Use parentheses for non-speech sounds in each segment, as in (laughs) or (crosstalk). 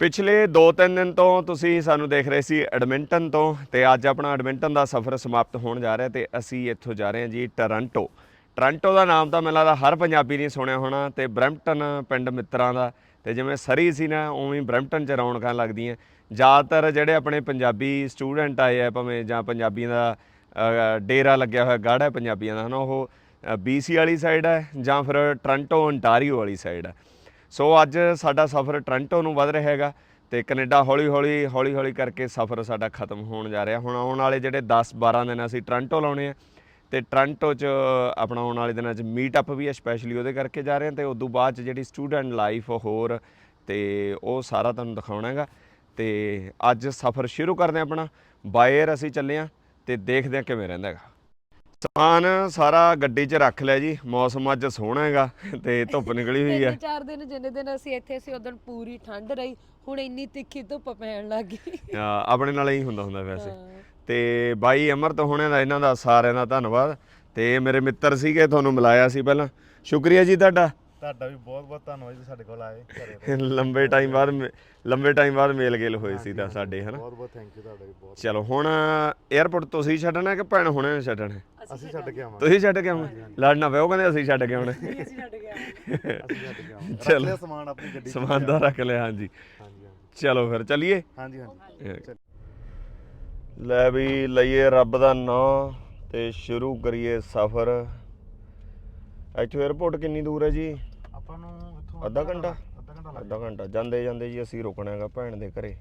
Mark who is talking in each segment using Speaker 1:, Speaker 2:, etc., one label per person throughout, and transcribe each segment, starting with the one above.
Speaker 1: ਪਿਛਲੇ 2-3 ਦਿਨ ਤੋਂ ਤੁਸੀਂ ਸਾਨੂੰ ਦੇਖ ਰਹੇ ਸੀ ਐਡਮਿੰਟਨ ਤੋਂ ਤੇ ਅੱਜ ਆਪਣਾ ਐਡਮਿੰਟਨ ਦਾ ਸਫ਼ਰ ਸਮਾਪਤ ਹੋਣ ਜਾ ਰਿਹਾ ਤੇ ਅਸੀਂ ਇੱਥੋਂ ਜਾ ਰਹੇ ਹਾਂ ਜੀ ਟੋਰਾਂਟੋ। ਟੋਰਾਂਟੋ ਦਾ ਨਾਮ ਤਾਂ ਮੈਨੂੰ ਲੱਗਦਾ ਹਰ ਪੰਜਾਬੀ ਨੇ ਸੁਣਿਆ ਹੋਣਾ ਤੇ ਬਰੈਂਪਟਨ ਪਿੰਡ ਮਿੱਤਰਾਂ ਦਾ ਤੇ ਜਿਵੇਂ ਸਰੀ ਸੀ ਨਾ, ਉਵੇਂ ਹੀ ਬਰੈਂਪਟਨ 'ਚ ਰੌਣਕਾਂ ਲੱਗਦੀਆਂ। ਜ਼ਿਆਦਾਤਰ ਜਿਹੜੇ ਆਪਣੇ ਪੰਜਾਬੀ ਸਟੂਡੈਂਟ ਆਏ ਆ, ਭਾਵੇਂ ਜਾਂ ਪੰਜਾਬੀਆਂ ਦਾ ਡੇਰਾ ਲੱਗਿਆ ਹੋਇਆ ਗਾੜਾ ਹੈ ਪੰਜਾਬੀਆਂ ਦਾ ਹਨਾ, ਉਹ ਬੀਸੀ ਵਾਲੀ ਸਾਈਡ ਹੈ ਜਾਂ ਫਿਰ ਟੋਰਾਂਟੋ ontario ਵਾਲੀ ਸਾਈਡ ਹੈ। ਸੋ ਅੱਜ ਸਾਡਾ ਸਫ਼ਰ ਟੋਰਾਂਟੋ ਨੂੰ ਵੱਧ ਰਿਹਾ ਹੈਗਾ ਤੇ ਕੈਨੇਡਾ ਹੌਲੀ ਹੌਲੀ ਹੌਲੀ ਹੌਲੀ ਕਰਕੇ ਸਫ਼ਰ ਸਾਡਾ ਖਤਮ ਹੋਣ ਜਾ ਰਿਹਾ। ਹੁਣ ਆਉਣ ਵਾਲੇ ਜਿਹੜੇ 10 12 ਦਿਨ ਅਸੀਂ ਟੋਰਾਂਟੋ ਲਾਉਣੇ ਆ ਤੇ ਟੋਰਾਂਟੋ 'ਚ ਆਪਣਾ ਆਉਣ ਵਾਲੇ ਦਿਨਾਂ 'ਚ ਮੀਟ ਅਪ ਵੀ ਹੈ ਸਪੈਸ਼ਲੀ ਉਹਦੇ ਕਰਕੇ ਜਾ ਰਹੇ ਹਾਂ ਤੇ ਤੋਂ ਬਾਅਦ 'ਚ ਜਿਹੜੀ ਸਟੂਡੈਂਟ ਲਾਈਫ ਹੋਰ ਤੇ ਉਹ ਸਾਰਾ ਤੁਹਾਨੂੰ ਦਿਖਾਉਣਾ ਹੈਗਾ। ਤੇ ਅੱਜ ਸਫ਼ਰ ਸ਼ੁਰੂ ਕਰਦੇ ਹਾਂ ਆਪਣਾ। ਬਾਇਰ ਅਸੀਂ ਚੱਲੇ ਹਾਂ ਤੇ ਦੇਖਦੇ ਹਾਂ ਕਿਵੇਂ ਰਹਿੰਦਾ ਹੈਗਾ। ਸਮਾਨ ਸਾਰਾ ਗੱਡੀ 'ਚ ਰੱਖ ਲਿਆ ਜੀ ਮੌਸਮ ਅੱਜ ਸੋਹਣਾ ਹੈਗਾ ਤੇ ਧੁੱਪ (laughs) ਨਿਕਲੀ ਹੋਈ ਹੈ
Speaker 2: ਤਿੰਨ ਚਾਰ ਦਿਨ ਜਿੰਨੇ ਦਿਨ ਅਸੀਂ ਇੱਥੇ ਸੀ ਉਦੋਂ ਪੂਰੀ ਠੰਡ ਰਹੀ ਹੁਣ ਇੰਨੀ ਤਿੱਖੀ ਧੁੱਪ ਪੈਣ ਲੱਗ ਗਈ।
Speaker 1: ਆਪਣੇ ਨਾਲ ਹੀ ਹੁੰਦਾ ਹੁੰਦਾ ਵੈਸੇ। ਤੇ ਬਾਈ ਅਮਰਤ ਹੋਣੇ ਦਾ ਇਹਨਾਂ ਦਾ ਸਾਰਿਆਂ ਦਾ ਧੰਨਵਾਦ। ਤੇ ਮੇਰੇ ਮਿੱਤਰ ਸੀਗੇ ਤੁਹਾਨੂੰ ਮਿਲਾਇਆ ਸੀ ਪਹਿਲਾਂ। ਸ਼ੁਕਰੀਆ ਜੀ ਤੁਹਾਡਾ।
Speaker 3: ਤੁਹਾਡਾ ਵੀ ਬਹੁਤ ਬਹੁਤ ਧੰਨਵਾਦ ਜੀ ਸਾਡੇ ਕੋਲ ਆਏ (laughs)
Speaker 1: ਲੰਬੇ ਟਾਈਮ ਬਾਅਦ ਲੰਬੇ ਟਾਈਮ ਬਾਅਦ ਮੇਲ ਗੇਲ ਹੋਈ ਸੀ ਤਾਂ ਸਾਡੇ ਹਨਾ?
Speaker 3: ਬਹੁਤ ਬਹੁਤ ਥੈਂਕ ਯੂ ਤੁਹਾਡਾ ਵੀ ਬਹੁਤ
Speaker 1: ਚਲੋ ਹੁਣ 에어ਪੋਰਟ ਤੁਸੀਂ ਛੱਡਣਾ ਕਿ ਭੈਣ ਹੁਣੇ ਨੇ ਛੱਡਣਾ?
Speaker 3: ਅਸੀਂ ਛੱਡ ਕੇ ਆਵਾਂਗੇ।
Speaker 1: ਤੁਸੀਂ ਛੱਡ ਕੇ ਆਉਣਾ ਲੜਨਾ ਪਿਆ ਉਹ ਕਹਿੰਦੇ ਅਸੀਂ ਛੱਡ ਕੇ ਆਉਣਾ।
Speaker 2: ਅਸੀਂ ਛੱਡ
Speaker 3: ਕੇ ਆਵਾਂਗੇ। (laughs) ਰੱਖ
Speaker 1: ਚਲੋ।
Speaker 3: ਲਿਆ ਸਮਾਨ ਆਪਣੀ ਗੱਡੀ
Speaker 1: ਸਮਾਨ ਦਾ ਰੱਖ ਲਿਆ ਹਾਂਜੀ।
Speaker 3: ਹਾਂਜੀ ਹਾਂਜੀ।
Speaker 1: ਚਲੋ ਫਿਰ ਚੱਲੀਏ?
Speaker 3: ਹਾਂਜੀ ਹਾਂਜੀ।
Speaker 1: ਲੈ ਵੀ ਲਈਏ ਰੱਬ ਦਾ ਨਾਂ ਤੇ ਸ਼ੁਰੂ ਕਰੀਏ ਸਫ਼ਰ। ਇੱਥੋਂ 에어ਪੋਰਟ ਕਿੰਨੀ ਦੂਰ ਹੈ ਜੀ?
Speaker 3: ਆਪਾਂ ਨੂੰ ਇੱਥੋਂ
Speaker 1: ਅੱਧਾ ਘੰਟਾ?
Speaker 3: ਅੱਧਾ ਘੰਟਾ? ਲੱਗ
Speaker 1: ਅੱਧਾ ਘੰਟਾ। ਜਾਂਦੇ ਜਾਂਦੇ ਜੀ ਅਸੀਂ ਰੁਕਣਾ ਹੈਗਾ ਭੈਣ ਦੇ ਘਰੇ।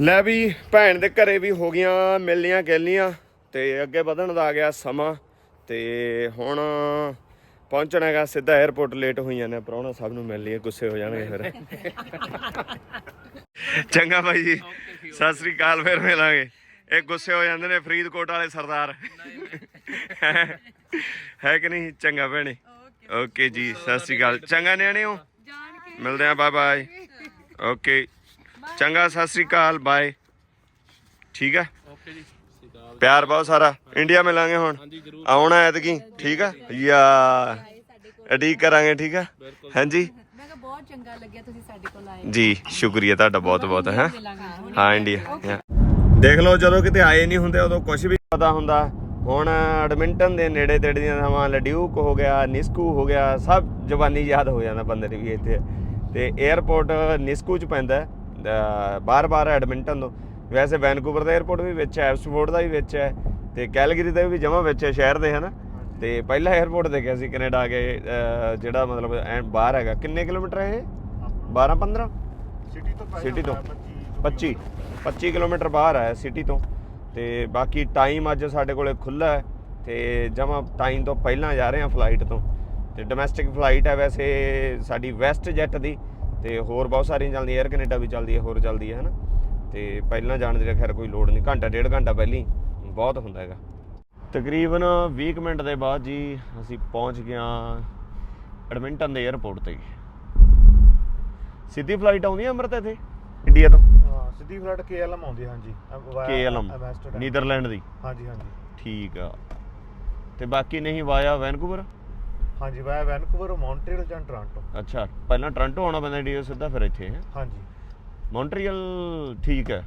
Speaker 1: ਲੈ ਵੀ ਭੈਣ ਦੇ ਘਰੇ ਵੀ ਹੋ ਗਈਆਂ ਮਿਲਣੀਆਂ ਗਿਲਣੀਆਂ ਤੇ ਅੱਗੇ ਵਧਣ ਦਾ ਆ ਗਿਆ ਸਮਾਂ ਤੇ ਹੁਣ ਪਹੁੰਚਣਾ ਹੈਗਾ ਸਿੱਧਾ 에어ਪੋਰਟ ਲੇਟ ਹੋਈ ਜਾਂਦੇ ਪ੍ਰਾਹੁਣਾ ਸਭ ਨੂੰ ਮਿਲ ਲਈਏ ਗੁੱਸੇ ਹੋ ਜਾਣਗੇ ਫਿਰ। ਚੰਗਾ ਭਾਈ ਜੀ ਸਤਿ ਸ੍ਰੀ ਅਕਾਲ ਫਿਰ ਮਿਲਾਂਗੇ। ਇਹ ਗੁੱਸੇ ਹੋ ਜਾਂਦੇ ਨੇ ਫਰੀਦਕੋਟ ਵਾਲੇ ਸਰਦਾਰ। ਹੈ ਕਿ ਨਹੀਂ? ਚੰਗਾ ਭੈਣੇ। ਓਕੇ ਜੀ ਸਤਿ ਸ੍ਰੀ ਅਕਾਲ। ਚੰਗਾ ਨਿਆਣਿਓ ਮਿਲਦੇ ਆ ਬਾਏ ਬਾਏ ਓਕੇ ਚੰਗਾ ਸਤਿ ਸ੍ਰੀ ਅਕਾਲ ਬਾਏ ਠੀਕ ਹੈ? ਪਿਆਰ ਬਹੁਤ ਸਾਰਾ। ਇੰਡੀਆ ਮਿਲਾਂਗੇ ਹੁਣ। ਆਉਣਾ ਐਤਕੀ ਠੀਕ ਆ ਯਾ ਅਡੀਕ ਕਰਾਂਗੇ ਠੀਕ ਆ ਹਾਂਜੀ?
Speaker 2: ਮੈਂ ਕਿਹਾ ਬਹੁਤ ਚੰਗਾ ਲੱਗਿਆ ਤੁਸੀਂ ਸਾਡੇ ਕੋਲ ਆਏ।
Speaker 1: ਜੀ ਸ਼ੁਕਰੀਆ ਤੁਹਾਡਾ ਬਹੁਤ ਬਹੁਤ ਹੈ? ਹਾਂ ਇੰਡੀਆ ਦੇਖ ਲਓ ਜਦੋਂ ਕਿਤੇ ਆਏ ਨਹੀਂ ਹੁੰਦੇ ਉਦੋਂ ਕੁਝ ਵੀ ਪਤਾ ਹੁੰਦਾ। ਹੁਣ ਐਡਮਿੰਟਨ ਦੇ ਨੇੜੇ ਤੇੜੇ ਦੀਆਂ ਥਾਵਾਂ ਲਡਿਊਕ ਹੋ ਗਿਆ ਨਿਸਕੂ ਹੋ ਗਿਆ ਸਭ ਜਵਾਨੀ ਯਾਦ ਹੋ ਜਾਂਦਾ ਬੰਦੇ ਦੀ ਵੀ ਇੱਥੇ। ਤੇ 에어ਪੋਰਟ ਨਿਸਕੂ ਚ ਪੈਂਦਾ ਬਾਰ-ਬਾਰ ਐਡਮਿੰਟਨ ਤੋਂ। ਵੈਸੇ ਵੈਨਕੂਵਰ ਦਾ 에어ਪੋਰਟ ਵੀ ਵਿੱਚ ਹੈ ਐਬਸਫੋਰਡ ਦਾ ਵੀ ਵਿੱਚ ਹੈ ਤੇ ਕੈਲਗਰੀ ਦਾ ਵੀ ਜਮਾ ਵਿੱਚ ਹੈ ਸ਼ਹਿਰ ਦੇ ਹਨਾ? ਤੇ ਪਹਿਲਾ 에어ਪੋਰਟ ਦੇਖਿਆ ਸੀ ਕੈਨੇਡਾ ਆ ਕੇ ਜਿਹੜਾ ਮਤਲਬ ਬਾਹਰ ਹੈਗਾ। ਕਿੰਨੇ ਕਿਲੋਮੀਟਰ ਹੈ ਇਹ? 12 15
Speaker 3: ਸਿਟੀ ਤੋਂ
Speaker 1: ਸਿਟੀ ਤੋਂ। 25 25 ਕਿਲੋਮੀਟਰ ਬਾਹਰ ਹੈ ਸਿਟੀ ਤੋਂ। ਤੇ ਬਾਕੀ ਟਾਈਮ ਅੱਜ ਸਾਡੇ ਕੋਲੇ ਖੁੱਲਾ ਹੈ ਤੇ ਜਮਾ ਟਾਈਮ ਤੋਂ ਪਹਿਲਾਂ ਜਾ ਰਹੇ ਹਾਂ ਫਲਾਈਟ ਤੋਂ। ਤੇ ਡੋਮੈਸਟਿਕ ਫਲਾਈਟ ਹੈ ਵੈਸੇ ਸਾਡੀ ਵੈਸਟ ਜੈਟ ਦੀ ਤੇ ਹੋਰ ਬਹੁਤ ਸਾਰੀਆਂ ਚੱਲਦੀਆਂ 에ਅਰ ਕੈਨੇਡਾ ਵੀ ਚੱਲਦੀ ਹੈ, ਹੋਰ ਚੱਲਦੀ ਹੈ, ਹਨਾ? ਤੇ ਪਹਿਲਾਂ ਜਾਣ ਦੀ ਖੈਰ ਕੋਈ ਲੋੜ ਨਹੀਂ, ਘੰਟਾ, ਡੇਢ ਘੰਟਾ ਪਹਿਲਾਂ ਹੀ ਬਹੁਤ ਹੁੰਦਾ ਹੈਗਾ। ਤਕਰੀਬਨ 20 ਕੁ ਮਿੰਟ ਦੇ ਬਾਅਦ ਜੀ ਅਸੀਂ ਪਹੁੰਚ ਗਏ ਗਿਆ ਐਡਮਿੰਟਨ ਦੇ 에ਅਰਪੋਰਟ ਤੇ। ਸਿੱਧੀ ਫਲਾਈਟ ਆਉਂਦੀ ਹੈ ਅੰਮ੍ਰਿਤ ਇੱਥੇ? ਇੰਡੀਆ ਤੋਂ?
Speaker 3: ਹਾਂ ਸਿੱਧੀ ਫਲਟ ਕੇਐਲਐਮ ਆਉਂਦੀ ਹੈ, ਹਾਂਜੀ। Amsterdam।
Speaker 1: ਨੀਦਰਲੈਂਡ ਦੀ?
Speaker 3: ਹਾਂਜੀ ਹਾਂਜੀ।
Speaker 1: ਠੀਕ ਆ। ਤੇ ਬਾਕੀ ਨਹੀਂ ਵਾਇਆ ਵੈਨਕੂਵਰ?
Speaker 3: ਹਾਂਜੀ ਵਾਇਆ ਵੈਨਕੂਵਰ ਮੌਂਟਰੀਅਲ ਜਾਂ ਟੋਰਾਂਟੋ?
Speaker 1: ਅੱਛਾ ਪਹਿਲਾਂ ਟੋਰਾਂਟੋ ਆਉਣਾ ਪੈਂਦਾ ਇੰਡੀਆ ਸਿੱਧਾ ਫਿਰ ਇੱਥੇ ਹੈ?
Speaker 3: ਹਾਂਜੀ।
Speaker 1: ਮੌਂਟਰੀਅਲ ਠੀਕ ਹੈ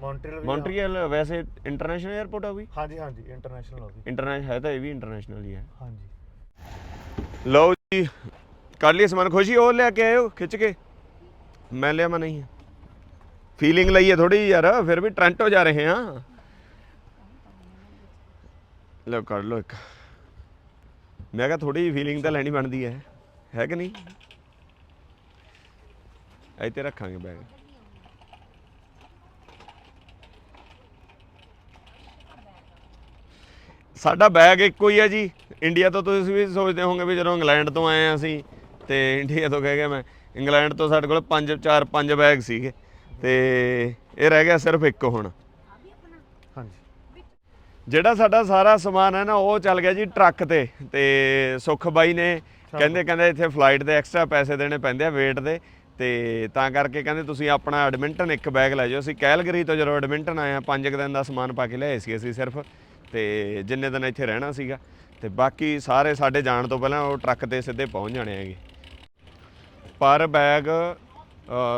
Speaker 3: ਮੌਂਟਰੀਅਲ ਵੀ
Speaker 1: ਮੌਂਟਰੀਅਲ ਵੈਸੇ ਇੰਟਰਨੈਸ਼ਨਲ 에ਅਰਪੋਰਟ ਆ ਵੀ?
Speaker 3: ਹਾਂਜੀ ਹਾਂਜੀ ਇੰਟਰਨੈਸ਼ਨਲ ਹੋ ਗਈ
Speaker 1: ਇੰਟਰਨੈਸ਼ਨਲ ਹੈ ਤਾਂ ਇਹ ਵੀ ਇੰਟਰਨੈਸ਼ਨਲ ਹੀ ਹੈ
Speaker 3: ਹਾਂਜੀ।
Speaker 1: ਲਓ ਜੀ ਕਰ ਲਈ ਸਮਾਨ। ਖੁਸ਼ੀ ਉਹ ਲੈ ਕੇ ਆਇਓ ਖਿੱਚ ਕੇ। ਮੈਂ ਲਿਆ ਮੈਂ ਨਹੀਂ ਫੀਲਿੰਗ ਲਈਏ ਥੋੜੀ ਯਾਰ ਫਿਰ ਵੀ ਟ੍ਰਾਂਟੋ ਜਾ ਰਹੇ ਹਾਂ ਲਓ ਕਰ ਲਓ ਇੱਕ ਮੈਂ ਕਿਹਾ ਥੋੜੀ ਜਿਹੀ ਫੀਲਿੰਗ ਤਾਂ ਲੈਣੀ ਬਣਦੀ ਹੈ ਹੈ ਕਿ ਨਹੀਂ ਇੱਥੇ ਰੱਖਾਂਗੇ ਬੈਗ ਸਾਡਾ ਬੈਗ ਇੱਕੋ ਹੀ ਹੈ ਜੀ ਇੰਡੀਆ ਤੋਂ ਤੁਸੀਂ ਵੀ ਸੋਚਦੇ ਹੋਵੋਗੇ ਵੀ ਜਦੋਂ ਇੰਗਲੈਂਡ ਤੋਂ ਆਏ ਹਾਂ ਅਸੀਂ ਤੇ ਇੰਡੀਆ ਤੋਂ ਕਹਿ ਗਿਆ ਮੈਂ ਇੰਗਲੈਂਡ ਤੋਂ ਸਾਡੇ ਕੋਲ ਪੰਜ ਚਾਰ ਪੰਜ ਬੈਗ ਸੀਗੇ ਤੇ ਇਹ ਰਹਿ ਗਿਆ ਸਿਰਫ ਇੱਕ ਹੁਣ।
Speaker 3: ਹਾਂਜੀ।
Speaker 1: ਜਿਹੜਾ ਸਾਡਾ ਸਾਰਾ ਸਮਾਨ ਹੈ ਨਾ ਉਹ ਚੱਲ ਗਿਆ ਜੀ ਟਰੱਕ ਤੇ। ਤੇ ਸੁਖ ਬਾਈ ਨੇ ਕਹਿੰਦੇ ਕਹਿੰਦੇ ਇੱਥੇ ਫਲਾਈਟ ਦੇ ਐਕਸਟਰਾ ਪੈਸੇ ਦੇਣੇ ਪੈਂਦੇ ਆ ਵੇਟ ਦੇ। ਤੇ ਤਾਂ ਕਰਕੇ ਕਹਿੰਦੇ ਤੁਸੀਂ ਆਪਣਾ ਐਡਮਿੰਟਨ ਇੱਕ ਬੈਗ ਲੈ ਜਾਓ। ਅਸੀਂ ਕੈਲਗਰੀ ਤੋਂ ਜਦੋਂ ਐਡਮਿੰਟਨ ਆਏ ਆ ਪੰਜ ਕੁ ਦਿਨ ਦਾ ਸਮਾਨ ਪਾ ਕੇ ਲਿਆਏ ਸੀ ਅਸੀਂ ਸਿਰਫ। ਤੇ ਜਿੰਨੇ ਦਿਨ ਇੱਥੇ ਰਹਿਣਾ ਸੀਗਾ। ਤੇ ਬਾਕੀ ਸਾਰੇ ਸਾਡੇ ਜਾਣ ਤੋਂ ਪਹਿਲਾਂ ਉਹ ਟਰੱਕ ਤੇ ਸਿੱਧੇ ਪਹੁੰਚ ਜਾਣੇ ਹੈਗੇ। ਪਰ ਬੈਗ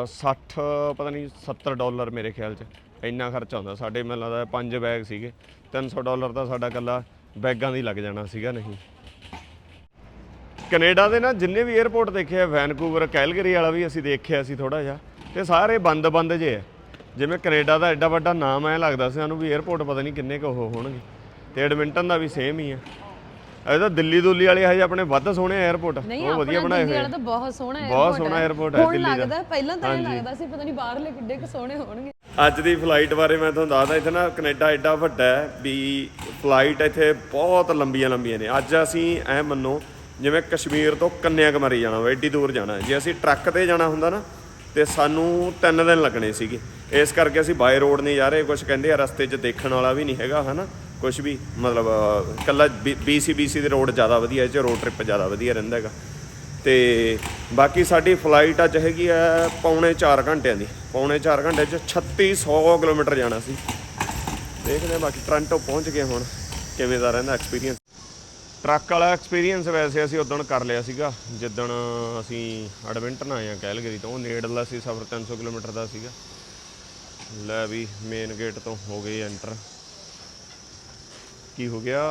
Speaker 1: 60 ਪਤਾ ਨਹੀਂ 70 ਡਾਲਰ ਮੇਰੇ ਖਿਆਲ 'ਚ। ਇੰਨਾ ਖਰਚਾ ਹੁੰਦਾ ਸਾਡੇ ਮੈਨੂੰ ਲੱਗਦਾ ਪੰਜ ਬੈਗ ਸੀਗੇ। 300 ਡਾਲਰ ਤਾਂ ਸਾਡਾ ਕੱਲਾ ਬੈਗਾਂ ਦੀ ਲੱਗ ਜਾਣਾ ਸੀਗਾ, ਨਹੀਂ। ਕੈਨੇਡਾ ਦੇ ਨਾ ਜਿੰਨੇ ਵੀ 에ਅਰਪੋਰਟ ਦੇਖੇ ਆ, ਵੈਨਕੂਵਰ, ਕੈਲਗਰੀ ਵਾਲਾ ਵੀ ਅਸੀਂ ਦੇਖਿਆ ਸੀ ਥੋੜਾ ਜਿਹਾ। ਤੇ ਸਾਰੇ ਬੰਦ ਬੰਦ ਜੇ ਆ। ਜਿਵੇਂ ਕੈਨੇਡਾ ਦਾ ਐਡਾ ਵੱਡਾ ਨਾਮ ਐ ਲੱਗਦਾ ਸੀ ਸਾਨੂੰ ਵੀ 에ਅਰਪੋਰਟ ਪਤਾ ਨਹੀਂ ਕਿੰਨੇ ਕੁ ਉਹ ਹੋਣਗੇ। ਤੇ ਐਡਮਿੰਟਨ ਦਾ ਵੀ ਸੇਮ ਹੀ ਆ। ਇਹਦਾ ਦਿੱਲੀ ਦੁੱਲੀ ਵਾਲੇ ਹਜੇ ਆਪਣੇ ਵੱਧ ਸੋਹਣੇ 에ਅਰਪੋਰਟ
Speaker 2: ਨਹੀਂ
Speaker 1: ਉਹ ਵਧੀਆ ਬਣਾਏ ਹੋਏ ਆ।
Speaker 2: ਤਾਂ ਬਹੁਤ ਸੋਹਣਾ ਹੈ
Speaker 1: ਬਹੁਤ ਸੋਹਣਾ airport ਹੈ
Speaker 2: ਹੁਣ
Speaker 1: ਦਿੱਲੀ ਦਾ।
Speaker 2: ਲੱਗਦਾ ਪਹਿਲਾਂ ਤਾਂ ਇਹ। ਲੱਗਦਾ ਸੀ ਪਤਾ ਨਹੀਂ ਬਾਹਰਲੇ ਕਿੱਡੇ ਕੁ ਸੋਹਣੇ ਹੋਣਗੇ
Speaker 1: ਅੱਜ ਦੀ ਫਲਾਈਟ ਬਾਰੇ ਮੈਂ ਤੁਹਾਨੂੰ ਦੱਸਦਾ ਇੱਥੇ ਨਾ ਕੈਨੇਡਾ ਐਡਾ ਵੱਡਾ ਹੈ ਵੀ ਫਲਾਈਟ ਇੱਥੇ ਬਹੁਤ ਲੰਬੀਆਂ ਲੰਬੀਆਂ ਨੇ ਅੱਜ ਅਸੀਂ ਐ ਮੰਨੋ ਜਿਵੇਂ ਕਸ਼ਮੀਰ ਤੋਂ ਕੰਨਿਆ ਕੁਮਾਰੀ ਜਾਣਾ ਹੋਵੇ ਏਡੀ ਦੂਰ ਜਾਣਾ ਹੈ। ਜੇ ਅਸੀਂ ਟਰੱਕ ਤੇ ਜਾਣਾ ਹੁੰਦਾ ਨਾ ਤੇ ਸਾਨੂੰ 3 ਦਿਨ ਲੱਗਣੇ ਸੀਗੇ ਇਸ ਕਰਕੇ ਅਸੀਂ ਬਾਈ ਰੋਡ ਨਹੀਂ ਜਾ ਰਹੇ ਕੁਝ ਕਹਿੰਦੇ ਆ ਰਸਤੇ 'ਚ ਦੇਖਣ ਵਾਲਾ ਵੀ ਨਹੀਂ ਹੈਗਾ ਹਨਾ ਕੁਝ ਵੀ ਮਤਲਬ ਅਹ, ਕੱਲਾ BCBC ਦੇ ਰੋਡ ਜ਼ਿਆਦਾ ਵਧੀਆ ਇਹ 'ਚ ਰੋਡ ਟ੍ਰਿਪ ਜ਼ਿਆਦਾ ਵਧੀਆ ਰਹਿੰਦਾ ਹੈਗਾ। ਤੇ ਬਾਕੀ ਸਾਡੀ ਫਲਾਈਟ ਅੱਜ ਹੈਗੀ ਆ ਪੌਣੇ 4 ਘੰਟਿਆਂ ਦੀ। ਪੌਣੇ 4 ਘੰਟੇ ਚ 3600 ਕਿਲੋਮੀਟਰ ਜਾਣਾ ਸੀ। ਦੇਖਦੇ ਹਾਂ ਬਾਕੀ ਟ੍ਰਾਂਟੋ ਪਹੁੰਚ ਗਏ ਹੁਣ ਕਿਵੇਂ ਦਾ ਰਹਿੰਦਾ ਐਕਸਪੀਰੀਅੰਸ ਟਰੱਕ ਵਾਲਾ ਐਕਸਪੀਰੀਅੰਸ ਵੈਸੇ ਅਸੀਂ ਉਦੋਂ ਕਰ ਲਿਆ ਸੀਗਾ ਜਿੱਦਣ ਅਸੀਂ ਐਡਵੈਂਟਨ ਆਏ ਆ ਕੈਲਗਰੀ ਤੋਂ। ਉਹ ਨੇੜਲਾ ਸੀ ਸਫ਼ਰ 300 ਕਿਲੋਮੀਟਰ ਦਾ ਸੀਗਾ। ਲੈ ਵੀ ਮੇਨ ਗੇਟ ਤੋਂ ਹੋ ਗਏ ਐਂਟਰ ਕੀ ਹੋ ਗਿਆ?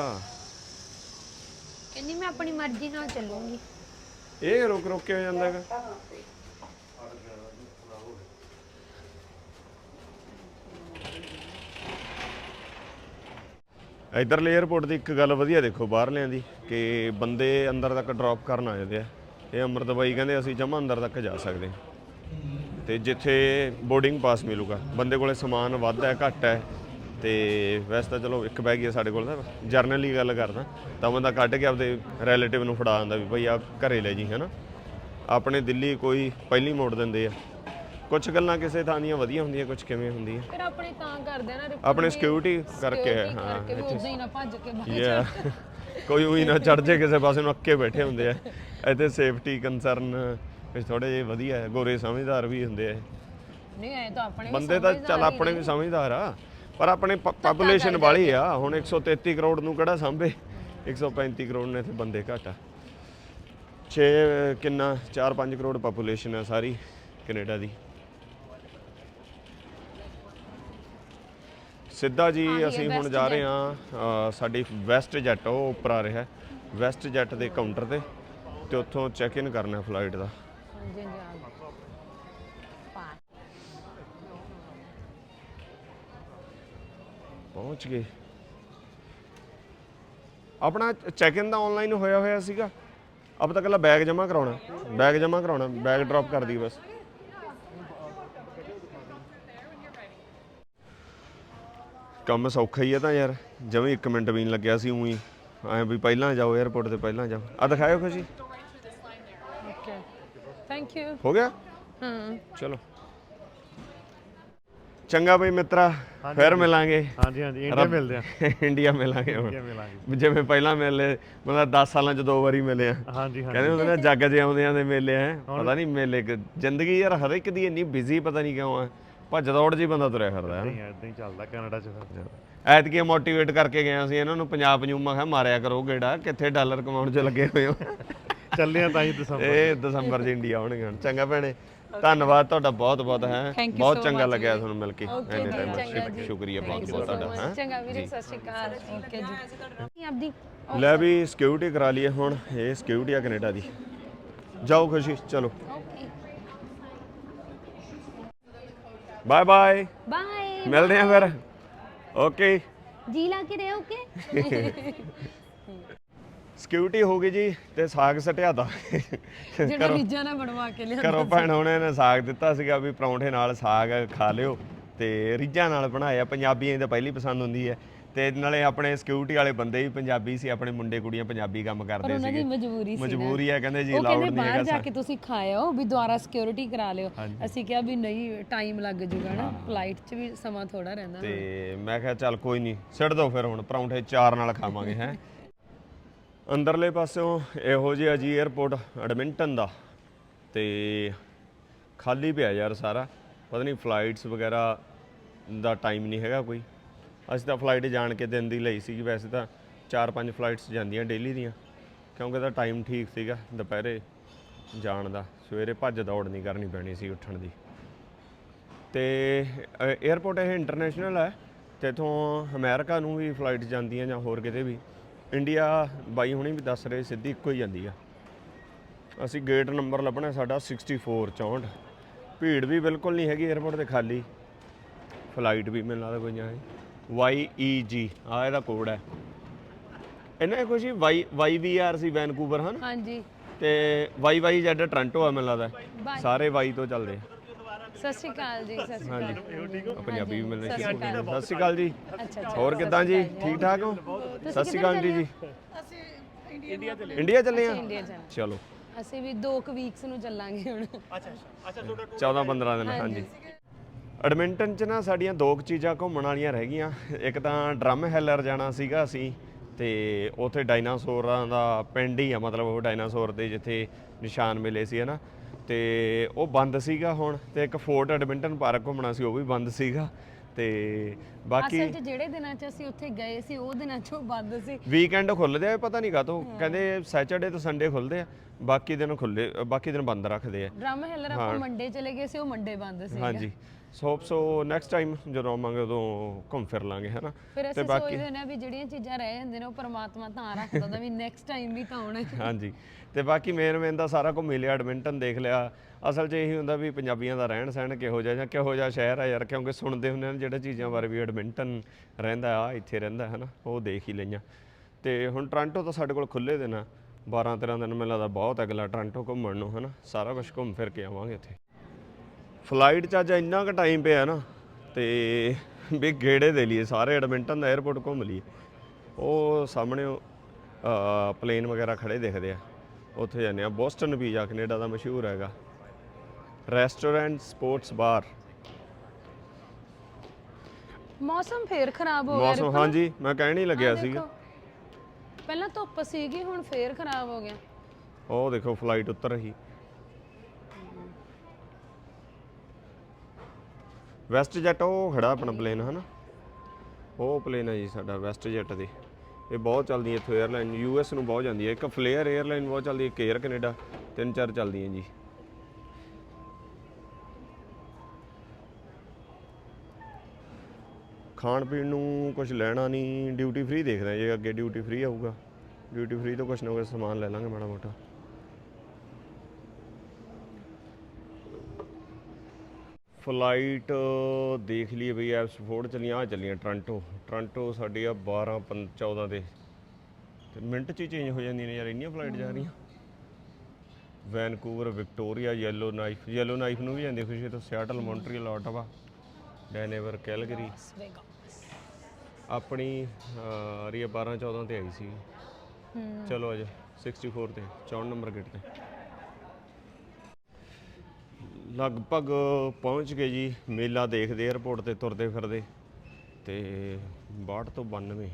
Speaker 4: ਕਹਿੰਦੀ ਮੈਂ ਆਪਣੀ ਮਰਜ਼ੀ ਨਾਲ ਚੱਲੂੰਗੀ।
Speaker 1: ਇਹ ਰੁਕ ਰੁਕ ਕੇ ਹੋ ਜਾਂਦਾ ਹੈਗਾ? ਇਧਰਲੇ 에ਅਰਪੋਰਟ ਦੀ ਇੱਕ ਗੱਲ ਵਧੀਆ ਦੇਖੋ ਬਾਹਰਲਿਆਂ ਦੀ ਕਿ ਬੰਦੇ ਅੰਦਰ ਤੱਕ ਡ੍ਰੌਪ ਕਰਨ ਆ ਜਾਂਦੇ ਆ। ਇਹ ਅਮਰਤ ਬਾਈ ਕਹਿੰਦੇ ਅਸੀਂ ਜਮਾ ਅੰਦਰ ਤੱਕ ਜਾ ਸਕਦੇ ਹਾਂ। ਤੇ ਜਿੱਥੇ ਬੋਰਡਿੰਗ ਪਾਸ ਮਿਲੂਗਾ ਬੰਦੇ ਕੋਲੇ ਸਮਾਨ ਵੱਧ ਹੈ ਘੱਟ ਹੈ ਤੇ ਵੈਸੇ ਤਾਂ ਚਲੋ ਇੱਕ ਬੈਗ ਹੀ ਹੈ ਸਾਡੇ ਕੋਲ ਤਾਂ ਜਰਨਲੀ ਗੱਲ ਕਰਦਾ ਤਾਂ ਬੰਦਾ ਕੱਢ ਕੇ ਆਪਦੇ ਰਿਲੇਟਿਵ ਨੂੰ ਫੜਾ ਦਿੰਦਾ ਵੀ ਭਾਈ ਆ ਘਰੇ ਲੈ ਜੀ ਹੈਨਾ? ਆਪਣੇ ਦਿੱਲੀ ਕੋਈ ਪਹਿਲੀ ਮੋੜ ਦਿੰਦੇ ਆ। ਕੁਝ ਗੱਲਾਂ ਕਿਸੇ ਥਾਂ ਦੀਆਂ ਵਧੀਆ ਹੁੰਦੀਆਂ ਕੁਝ ਕਿਵੇਂ ਹੁੰਦੀਆਂ।
Speaker 2: ਫਿਰ ਆਪਣੇ ਤਾਂ ਕਰਦੇ ਆ ਨਾ
Speaker 1: ਆਪਣੇ ਸਿਕਿਉਰਿਟੀ ਕਰਕੇ ਹਾਂ
Speaker 2: ਕਰਕੇ ਵੀ ਉਦਾਂ ਹੀ ਨਾ ਭੱਜ ਕੇ ਬਾਹਰ
Speaker 1: ਯਾ (laughs) ਕੋਈ ਉਹੀ ਨਾ ਚੜ ਜੇ ਕਿਸੇ ਪਾਸੇ ਨੂੰ ਅੱਕੇ ਬੈਠੇ ਹੁੰਦੇ ਆ। ਇੱਥੇ ਸੇਫਟੀ ਕੰਸਰਨ ਵਿੱਚ ਥੋੜੇ ਜਿਹੇ ਵਧੀਆ ਹੈ ਗੋਰੇ ਸਮਝਦਾਰ ਵੀ ਹੁੰਦੇ ਆ
Speaker 2: ਨਹੀਂ ਐ ਤਾਂ ਆਪਣੇ ਵੀ
Speaker 1: ਬੰਦੇ ਤਾਂ ਚੱਲ
Speaker 2: ਹੀ
Speaker 1: ਆਪਣੇ ਵੀ। ਸਮਝਦਾਰ ਆ। ਪਰ ਆਪਣੇ ਪੋਪੂਲੇਸ਼ਨ ਵਾਲੀ ਆ ਹੁਣ 133 ਕਰੋੜ ਨੂੰ ਕਿਹੜਾ ਸਾਂਭੇ? 135 ਕਰੋੜ ਨੇ ਤੇ ਬੰਦੇ ਘੱਟ। ਆ 6 ਕਿੰਨਾ? 4-5 ਕਰੋੜ ਪੋਪੂਲੇਸ਼ਨ ਆ ਸਾਰੀ ਕੈਨੇਡਾ ਦੀ। ਸਿੱਧਾ ਜੀ ਅਸੀਂ ਹੁਣ ਜਾ ਰਹੇ ਹਾਂ ਸਾਡੀ ਵੈਸਟ ਜੈਟ ਉਹ ਉੱਪਰ ਆ ਰਿਹਾ। ਵੈਸਟ ਜੈਟ ਦੇ ਕਾਊਂਟਰ ਤੇ ਤੇ ਉੱਥੋਂ ਚੈੱਕ ਇਨ ਕਰਨਾ ਫਲਾਈਟ ਦਾ।
Speaker 2: ਹਾਂਜੀ ਹਾਂਜੀ।
Speaker 1: ਪਹੁੰਚ ਗਏ। ਆਪਣਾ ਚੈੱਕ ਇਨ ਤਾਂ ਆਨਲਾਈਨ ਹੋਇਆ ਹੋਇਆ ਸੀਗਾ। ਅਬ ਤੱਕ ਲਾ ਬੈਗ ਜਮ੍ਹਾਂ ਕਰਾਉਣਾ। ਬੈਗ ਜਮ੍ਹਾਂ ਕਰਾਉਣਾ ਬੈਗ ਡ੍ਰੌਪ ਕਰ ਦੀ ਬਸ। ਕੰਮ ਸੌਖਾ ਹੀ ਹੈ ਤਾਂ ਯਾਰ ਜਮੇ 1 ਮਿੰਟ ਵੀ ਨਹੀਂ ਲੱਗਿਆ ਸੀ ਉਹੀ। ਐ ਵੀ ਪਹਿਲਾਂ ਜਾਓ 에어ਪੋਰਟ ਤੇ ਪਹਿਲਾਂ ਜਾਓ। ਆ ਦਿਖਾਇਓ ਖੁਸ਼ੀ।
Speaker 2: ਓਕੇ ਥੈਂਕ ਯੂ
Speaker 1: ਹੋ ਗਿਆ?
Speaker 2: ਹਾਂ।
Speaker 1: ਚਲੋ। ਚੰਗਾ ਬਈ ਮਿੱਤਰਾ ਫਿਰ ਮਿਲਾਂਗੇ।
Speaker 3: ਹਾਂਜੀ ਹਾਂਜੀ ਇੰਡੀਆ ਮਿਲਦੇ ਆ। (laughs)
Speaker 1: ਇੰਡੀਆ ਮਿਲਾਂਗੇ ਹੁਣ।
Speaker 3: ਇੰਡੀਆ ਮਿਲਾਂਗੇ।
Speaker 1: ਜਿਵੇਂ ਪਹਿਲਾਂ ਮੇਲੇ ਮਤਲਬ 10 ਸਾਲਾਂ ਚ ਦੋ ਵਾਰੀ ਮਿਲੇ ਆ।
Speaker 3: ਹਾਂਜੀ ਹਾਂਜੀ।
Speaker 1: ਕਹਿੰਦੇ ਹੁੰਦੇ ਨੇ ਜੱਗ ਜੇ ਆਉਂਦਿਆਂ ਦੇ ਮੇਲੇ ਆ। ਪਤਾ ਨਹੀਂ ਮੇਲੇ ਕਿ ਜ਼ਿੰਦਗੀ ਯਾਰ ਹਰ ਇੱਕ ਦੀ ਇੰਨੀ ਬਿਜ਼ੀ ਪਤਾ ਨਹੀਂ ਕਿਉਂ ਆ। ਭੱਜ ਦੌੜ ਜੀ ਬੰਦਾ ਤੁਰਿਆ ਫਿਰਦਾ ਹੈ।
Speaker 3: ਨਹੀਂ ਇਦਾਂ ਹੀ ਚੱਲਦਾ ਕੈਨੇਡਾ ਚ ਫਿਰ।
Speaker 1: ਐਤਕੀ ਮੋਟੀਵੇਟ ਕਰਕੇ ਗਿਆ ਸੀ ਇਹਨਾਂ ਨੂੰ ਪੰਜਾਬ ਪਜੂਮਾ ਖਾ ਮਾਰਿਆ ਕਰੋ ਗੇੜਾ ਕਿੱਥੇ ਡਾਲਰ ਕਮਾਉਣ 'ਚ ਲੱਗੇ ਹੋਏ ਹੋ।
Speaker 3: ਚੱਲੇ ਆ ਤਾਂ ਹੀ ਦਸੰਬਰ
Speaker 1: ਇਹ ਦਸੰਬਰ 'ਚ ਇੰਡੀਆ ਆਉਣਗੇ ਚੰਗਾ ਭੈਣੇ। ਧੰਨਵਾਦ ਤੁਹਾਡਾ ਬਹੁਤ ਬਹੁਤ ਹੈ।
Speaker 2: Thank you
Speaker 1: ਬਹੁਤ
Speaker 2: so
Speaker 1: ਚੰਗਾ
Speaker 2: much
Speaker 1: ਲੱਗਿਆ। ਤੁਹਾਨੂੰ ਮਿਲ ਕੇ। ਐਨੇ ਟਾਈਮ ਸ਼ੁਕਰੀਆ ਬਹੁਤ ਬਹੁਤ ਤੁਹਾਡਾ. ਹੈਂ।
Speaker 2: ਚੰਗਾ ਵੀਰੇ ਸਤਿ ਸ਼੍ਰੀ ਅਕਾਲ। ਓਕੇ ਜੀ।
Speaker 4: ਨਹੀਂ ਆਪਦੀ
Speaker 1: ਲੈ ਵੀ ਸਿਕਿਉਰਿਟੀ ਕਰਾ ਲਈਏ ਹੁਣ। ਇਹ ਸਿਕਿਉਰਿਟੀ ਆ ਕੈਨੇਡਾ ਦੀ। ਜਾਓ ਖੁਸ਼ੀ ਚਲੋ।
Speaker 4: ਓਕੇ
Speaker 1: ਬਾਏ ਬਾਏ
Speaker 4: ਬਾਏ
Speaker 1: ਮਿਲਦੇ ਆ ਫਿਰ। ਓਕੇ
Speaker 4: ਜੀ ਲਾ ਕੇ ਰਹੇ ਓਕੇ (laughs)
Speaker 1: ਸਿਕਿਉਰਿਟੀ ਹੋ ਗਈ ਜੀ ਤੇ ਸਾਗ ਸਟਿਆਦਾ
Speaker 2: ਜਿਹੜਾ ਰੀਜਾ ਨੇ ਬਣਵਾ ਕੇ ਲਿਆ
Speaker 1: ਕਰੋ ਭੈਣ ਹੁਣੇ ਨੇ ਸਾਗ ਦਿੱਤਾ ਸੀਗਾ ਵੀ ਪਰੌਂਠੇ ਨਾਲ ਸਾਗ ਖਾ ਲਿਓ ਤੇ ਰੀਝਾਂ ਨਾਲ ਬਣਾਇਆ। ਪੰਜਾਬੀਆਂ ਦੀ ਤਾਂ ਪਹਿਲੀ ਪਸੰਦ ਹੁੰਦੀ ਹੈ। ਤੇ ਨਾਲੇ ਆਪਣੇ ਸਿਕਿਉਰਿਟੀ ਵਾਲੇ ਬੰਦੇ ਵੀ ਪੰਜਾਬੀ ਸੀ ਆਪਣੇ ਮੁੰਡੇ ਕੁੜੀਆਂ ਪੰਜਾਬੀ ਕੰਮ ਕਰਦੇ
Speaker 2: ਉਹਨਾਂ ਦੀ ਮਜਬੂਰੀ ਸੀ।
Speaker 1: ਮਜਬੂਰੀ ਹੈ ਕਹਿੰਦੇ ਜੀ ਲਾਉਡ ਨਹੀਂ ਹੈਗਾ
Speaker 2: ਜਾ ਕੇ ਤੁਸੀਂ ਖਾਇਓ ਵੀ ਦੁਬਾਰਾ ਸਿਕਿਉਰਿਟੀ ਕਰਾ ਲਿਓ। ਅਸੀਂ ਕਿਹਾ ਵੀ ਨਹੀਂ ਟਾਈਮ ਲੱਗ ਜੂਗਾ ਨਾ। ਫਲਾਈਟ 'ਚ ਵੀ ਸਮਾਂ ਥੋੜਾ ਰਹਿੰਦਾ
Speaker 1: ਤੇ ਮੈਂ ਕਿਹਾ ਚੱਲ ਕੋਈ ਨਹੀਂ ਸਿੱਟ ਦੋ ਫਿਰ ਹੁਣ ਪਰੌਂਠੇ ਚਾਰ ਨਾਲ ਖਾਵਾਂਗੇ ਹੈ। ਅੰਦਰਲੇ ਪਾਸਿਓਂ ਇਹੋ ਜਿਹਾ ਜੀ 에ਅਰਪੋਰਟ ਐਡਮਿੰਟਨ ਦਾ ਤੇ ਖਾਲੀ ਪਿਆ ਯਾਰ ਸਾਰਾ। ਪਤਾ ਨਹੀਂ ਫਲਾਈਟਸ ਵਗੈਰਾ ਦਾ ਟਾਈਮ ਨਹੀਂ ਹੈਗਾ ਕੋਈ। ਅਸੀਂ ਤਾਂ ਫਲਾਈਟ ਜਾਣ ਕੇ ਦਿਨ ਦੀ ਲਈ ਸੀਗੀ ਵੈਸੇ ਤਾਂ 4-5 ਫਲਾਈਟਸ ਜਾਂਦੀਆਂ ਡੇਲੀ ਦੀਆਂ। ਕਿਉਂਕਿ ਤਾਂ ਟਾਈਮ ਠੀਕ ਸੀਗਾ ਦੁਪਹਿਰੇ ਜਾਣ ਦਾ। ਸਵੇਰੇ ਭੱਜ ਦੌੜ ਨਹੀਂ ਕਰਨੀ ਪੈਣੀ ਸੀ ਉੱਠਣ ਦੀ। ਤੇ 에ਅਰਪੋਰਟ ਇਹ ਇੰਟਰਨੈਸ਼ਨਲ ਹੈ। ਤੇ ਇਥੋਂ ਅਮਰੀਕਾ ਨੂੰ ਵੀ ਫਲਾਈਟ ਜਾਂਦੀਆਂ ਜਾਂ ਹੋਰ ਕਿਤੇ ਵੀ। ਇੰਡੀਆ ਬਾਈ ਹੁਣੀ ਵੀ ਦੱਸ ਰਹੇ ਸਿੱਧੀ ਇੱਕੋ ਹੀ ਜਾਂਦੀ ਆ। ਅਸੀਂ ਗੇਟ ਨੰਬਰ ਲੱਭਣਾ ਸਾਡਾ 64 64 ਭੀੜ ਵੀ ਬਿਲਕੁਲ ਨਹੀਂ ਹੈਗੀ 에ਅਰਪੋਰਟ ਤੇ ਖਾਲੀ। ਫਲਾਈਟ ਵੀ ਮੈਨੂੰ ਲੱਗਦਾ ਕੋਈ ਨਹੀਂ YEG ਆ ਇਹਦਾ ਕੋਡ ਹੈ। ਇਹਨਾਂ ਕੁਝ ਹੀ ਵਾਈ ਵਾਈਵੀਆਰ ਸੀ ਵੈਨਕੂਵਰ ਹਨ?
Speaker 2: ਹਾਂਜੀ।
Speaker 1: ਤੇ YYZ ਟ੍ਰਾਂਟੋ ਆ ਮੈਨੂੰ ਲੱਗਦਾ।
Speaker 2: ਬਾਏ।
Speaker 1: ਸਾਰੇ ਵਾਈ ਤੋਂ ਚੱਲਦੇ ਆ।
Speaker 2: ਸਤਿ ਸ਼੍ਰੀ ਅਕਾਲ ਜੀ ਸਤਿ ਸ਼੍ਰੀ
Speaker 1: ਹਾਂਜੀ।
Speaker 2: ਅਕਾਲ।
Speaker 1: ਉਹ ਪੰਜਾਬੀ ਵੀ ਮਿਲਣੀ
Speaker 2: ਸਤਿ ਸ਼੍ਰੀ ਅਕਾਲ।
Speaker 1: ਸਤਿ ਸ਼੍ਰੀ ਅਕਾਲ ਜੀ।
Speaker 2: ਅੱਛਾ ਅੱਛਾ
Speaker 1: ਹੋਰ ਕਿੱਦਾਂ ਜੀ? ਠੀਕ ਠਾਕ ਹੋ? ਸਤਿ ਸ਼੍ਰੀ ਅਕਾਲ ਆਂਟੀ ਜੀ। ਇੰਡੀਆ ਚੱਲੇ। ਆ?
Speaker 2: ਇੰਡੀਆ ਚ
Speaker 1: ਚਲੋ।
Speaker 2: ਅਸੀਂ ਵੀ 2 ਕੁ ਵੀਕਸ ਨੂੰ ਚੱਲਾਂਗੇ ਹੁਣ।
Speaker 1: 14 15 ਦਿਨ ਹਾਂਜੀ। ਐਡਮਿੰਟਨ ਚ ਨਾ ਸਾਡੀਆਂ ਦੋ ਕੁ ਚੀਜ਼ਾਂ ਘੁੰਮਣ ਵਾਲੀਆਂ ਰਹਿ ਗਈਆਂ। ਇੱਕ ਤਾਂ ਡਰਮ ਹੈਲਰ ਜਾਣਾ ਸੀਗਾ ਅਸੀਂ ਤੇ ਉੱਥੇ ਡਾਇਨਾਸੌਰਾਂ ਦਾ ਪਿੰਡ ਹੀ ਆ ਮਤਲਬ ਉਹ ਡਾਇਨਾਸੌਰ ਦੇ ਜਿੱਥੇ ਨਿਸ਼ਾਨ ਮਿਲੇ ਸੀ ਹਨਾ? ਤੇ ਉਹ ਬੰਦ ਸੀਗਾ ਹੁਣ ਤੇ ਇੱਕ ਫੋਰਟ ਐਡਮਿੰਟਨ ਪਾਰਕ ਘੁੰਮਣਾ ਸੀ ਉਹ ਵੀ ਬੰਦ ਸੀਗਾ ਤੇ ਬਾਕੀ
Speaker 2: ਅਸਲ 'ਚ ਜਿਹੜੇ ਦਿਨਾਂ 'ਚ ਅਸੀਂ ਉੱਥੇ ਗਏ ਸੀ ਉਹ ਦਿਨਾਂ 'ਚ ਉਹ ਬੰਦ ਸੀ।
Speaker 1: ਵੀਕਐਂਡ ਖੁੱਲਦੇ ਆ ਪਤਾ ਨਹੀਂ ਕਾਤੋਂ ਕਹਿੰਦੇ ਸੈਚਰਡੇ ਤੋਂ ਸੰਡੇ ਖੁੱਲਦੇ ਆ ਬਾਕੀ ਦਿਨ ਖੁੱਲੇ ਬਾਕੀ ਦਿਨ ਬੰਦ ਰੱਖਦੇ ਆ।
Speaker 2: ਡਰਮ ਹੈਲਰ ਆਪਾਂ ਮੰਡੇ ਚਲੇ ਗਏ ਸੀ ਉਹ ਮੰਡੇ ਬੰਦ ਸੀ
Speaker 1: ਹਾਂਜੀ। So hope so next time ਜਦੋਂ ਆਵਾਂਗੇ ਉਦੋਂ ਘੁੰਮ ਫਿਰ ਲਾਂਗੇ ਹਨਾ?
Speaker 2: ਫਿਰ ਅਸੀਂ ਸੋਚਦੇ ਹੁੰਦੇ ਆ ਵੀ ਜਿਹੜੀਆਂ ਚੀਜ਼ਾਂ ਰਹਿ ਜਾਂਦੇ ਨੇ ਉਹ ਪਰਮਾਤਮਾ ਤਾਂ ਰੱਖਦਾ ਦਾ ਵੀ ਨੈਕਸਟ ਟਾਈਮ ਵੀ ਤਾਂ ਆਉਣਾ।
Speaker 1: ਹਾਂਜੀ। ਤੇ ਬਾਕੀ ਮੇਨ ਮੇਨ ਦਾ ਸਾਰਾ ਕੁਝ ਮਿਲਿਆ ਐਡਮਿੰਟਨ ਦੇਖ ਲਿਆ। ਅਸਲ 'ਚ ਇਹੀ ਹੁੰਦਾ ਵੀ ਪੰਜਾਬੀਆਂ ਦਾ ਰਹਿਣ ਸਹਿਣ ਕਿਹੋ ਜਿਹਾ ਜਾਂ ਕਿਹੋ ਜਿਹਾ ਸ਼ਹਿਰ ਆ ਯਾਰ ਕਿਉਂਕਿ ਸੁਣਦੇ ਹੁੰਦੇ ਨੇ ਜਿਹੜੇ ਚੀਜ਼ਾਂ ਬਾਰੇ ਵੀ ਐਡਮਿੰਟਨ ਰਹਿੰਦਾ ਆ ਇੱਥੇ ਰਹਿੰਦਾ ਹਨਾ? ਉਹ ਦੇਖ ਹੀ ਲਈਆਂ। ਤੇ ਹੁਣ ਟ੍ਰਾਂਟੋ ਤਾਂ ਸਾਡੇ ਕੋਲ ਖੁੱਲੇ ਦਿਨ ਆ। 12 13 ਦਿਨ ਮੈਨੂੰ ਲੱਗਦਾ ਬਹੁਤ ਅਗਲਾ ਟ੍ਰਾਂਟੋ ਘੁੰਮਣ ਨੂੰ ਹਨਾ? ਸਾਰਾ ਕੁਝ ਘੁੰਮ ਫਿਰ ਕੇ ਆਵਾਂਗੇ ਇੱਥੇ। ਫਲਾਈਟ 'ਚ ਅੱਜ ਇੰਨਾ ਕੁ ਟਾਈਮ ਪਿਆ ਨਾ ਤੇ ਵੀ ਗੇੜੇ ਦੇ ਲਈਏ ਸਾਰੇ ਐਡਮਿੰਟਨ ਦਾ 에ਅਰਪੋਰਟ ਘੁੰਮ ਲਈਏ। ਉਹ ਸਾਹਮਣੇ ਪਲੇਨ ਵਗੈਰਾ ਖੜੇ ਦਿਖਦੇ ਆ। ਉੱਥੇ ਜਾਂਦੇ ਆ। ਬੋਸਟਨ ਪੀਜ਼ਾ ਕੈਨੇਡਾ ਦਾ ਮਸ਼ਹੂਰ ਹੈਗਾ। ਰੈਸਟੋਰੈਂਟ ਸਪੋਰਟਸ ਬਾਰ
Speaker 2: ਮੌਸਮ ਫੇਰ ਖਰਾਬ ਹੋ ਗਿਆ
Speaker 1: ਮੌਸਮ ਹਾਂਜੀ ਮੈਂ ਕਹਿਣ ਹੀ ਲੱਗਿਆ ਸੀਗਾ।
Speaker 2: ਦੇਖੋ, ਪਹਿਲਾਂ ਧੁੱਪ ਸੀਗੀ ਹੁਣ ਫੇਰ ਖਰਾਬ ਹੋ ਗਿਆ।
Speaker 1: ਉਹ ਦੇਖੋ ਫਲਾਈਟ ਉਤਰ ਰਹੀ। ਵੈਸਟ ਜੈਟ, ਉਹ ਖੜਾ ਆਪਣਾ ਪਲੇਨ ਹਨਾ? ਉਹ ਪਲੇਨ ਹੈ ਜੀ ਸਾਡਾ, ਵੈਸਟ ਜੈਟ ਦੀ। ਇਹ ਬਹੁਤ ਚੱਲਦੀ ਹੈ ਇੱਥੋਂ 에ਅਰਲਾਈਨ ਯੂ ਐਸ ਨੂੰ ਬਹੁਤ ਜਾਂਦੀ ਹੈ। ਇੱਕ ਫਲੇਅਰ 에ਅਰਲਾਈਨ ਬਹੁਤ ਚੱਲਦੀ ਹੈ ਕੇਅਰ ਕੈਨੇਡਾ ਤਿੰਨ ਚਾਰ ਚੱਲਦੀ ਹੈ ਜੀ। ਖਾਣ ਪੀਣ ਨੂੰ ਕੁਝ ਲੈਣਾ ਨਹੀਂ ਡਿਊਟੀ ਫ੍ਰੀ ਦੇਖਦਾ ਜੇ, ਅੱਗੇ ਡਿਊਟੀ ਫ੍ਰੀ ਆਊਗਾ। ਡਿਊਟੀ ਫ੍ਰੀ ਤੋਂ ਕੁਝ ਨਾ ਕੁਝ ਸਮਾਨ ਲੈ ਲਾਂਗੇ ਮਾੜਾ ਮੋਟਾ। ਫਲਾਈਟ ਦੇਖ ਲਈਏ ਬਈ ਐਪਸ ਫੋਰਡ ਚਲੀਆਂ ਆ ਚੱਲੀਆਂ ਟ੍ਰਾਂਟੋ। ਟ੍ਰਾਂਟੋ ਸਾਡੀ ਆ 12 ਪੰ- 14 ਦੇ। ਤੇ ਮਿੰਟ ਚ ਹੀ ਚੇਂਜ ਹੋ ਜਾਂਦੀਆਂ ਨੇ ਯਾਰ ਇੰਨੀਆਂ ਫਲਾਈਟ ਜਾ ਰਹੀਆਂ। Vancouver Victoria Yellowknife Yellowknife ਨੂੰ ਵੀ ਜਾਂਦੀ ਖੁਸ਼ੀ ਤੋਂ Seattle Montreal Ottawa Denver Calgary. ਆਪਣੀ ਅਹ, ਰੀਆ 12 14 ਤੇ ਆਈ ਸੀ। ਚਲੋ ਅਜ 64 ਤੇ 64 ਨੰਬਰ ਗੇਟ ਤੇ। ਲਗਭਗ ਪਹੁੰਚ ਗਏ ਜੀ ਮੇਲਾ ਦੇਖਦੇ ਏਅਰਪੋਰਟ ਤੇ ਤੁਰਦੇ ਫਿਰਦੇ ਤੇ 62 ਤੋਂ 92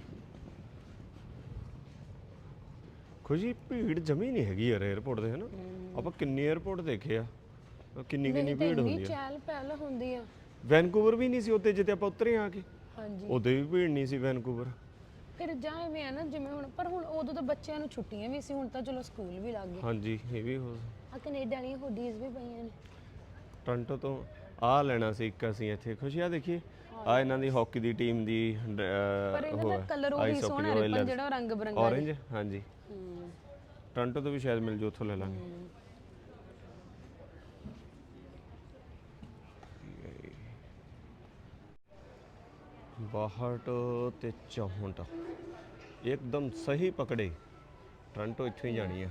Speaker 1: ਖੁਸ਼ੀ ਭੀੜ ਜਮੀ ਨਹੀਂ ਹੈਗੀ ਯਾਰ 에어ਪੋਰਟ ਤੇ ਹਨਾ? ਆਪਾਂ ਕਿੰਨੇ 에어ਪੋਰਟ ਦੇਖੇ ਆ ਕਿੰਨੀ ਕਿੰਨੀ ਭੀੜ ਹੁੰਦੀ ਆ।
Speaker 2: ਚਹਿਲ ਪਹਿਲ ਹੁੰਦੀ ਆ।
Speaker 1: ਵੈਨਕੂਵਰ ਵੀ ਨਹੀਂ ਸੀ ਉੱਤੇ ਜਿੱਤੇ ਆਪਾਂ ਉਤਰੇ ਆ ਕੇ।
Speaker 2: ਹਾਂਜੀ।
Speaker 1: ਉਹਦੇ ਵੀ ਭੀੜ ਨਹੀਂ ਸੀ ਵੈਨਕੂਵਰ।
Speaker 2: ਫਿਰ ਜਾਂ ਐਵੇਂ ਆ ਨਾ ਜਿਵੇਂ ਹੁਣ ਪਰ ਹੁਣ ਉਦੋਂ ਤਾਂ ਬੱਚਿਆਂ ਨੂੰ ਛੁੱਟੀਆਂ ਵੀ ਸੀ ਹੁਣ ਤਾਂ ਚਲੋ ਸਕੂਲ ਵੀ ਲੱਗ ਗਏ।
Speaker 1: ਹਾਂਜੀ ਇਹ ਵੀ ਹੋ
Speaker 2: ਆ ਕੈਨੇਡਾ ਵਾਲੀਆਂ ਹੁੱਡੀਜ਼ ਵੀ ਪਈਆਂ ਨੇ।
Speaker 1: ਟੋਰਾਂਟੋ ਤੋਂ ਆ ਲੈਣਾ ਸੀ ਇੱਕ ਅਸੀਂ ਇੱਥੇ। ਖੁਸ਼ੀ ਆ ਦੇਖੀਏ ਆ ਇਹਨਾਂ ਦੀ ਹਾਕੀ ਦੀ ਟੀਮ ਦੀ
Speaker 2: ਪਰ ਇਹਨਾਂ ਦਾ ਕਲਰ ਉਹ ਵੀ ਸੋਹਣਾ ਰਿਪਨ ਜਿਹੜਾ ਉਹ ਰੰਗ ਬਰੰਗਾ
Speaker 1: ਔਰੇਂਜ ਹਾਂਜੀ।
Speaker 2: ਹੂੰ।
Speaker 1: ਟੋਰਾਂਟੋ ਤੋਂ ਵੀ ਸ਼ਾਇਦ ਮਿਲ ਜੂ ਉੱਥੋਂ ਲੈ ਲਾਂਗੇ। ਬਾਹਠ ਤੇ 64 ਇੱਕਦਮ ਸਹੀ ਪਕੜੇ। ਟੋਰਾਂਟੋ ਇੱਥੋਂ ਹੀ ਜਾਣੀ ਆ।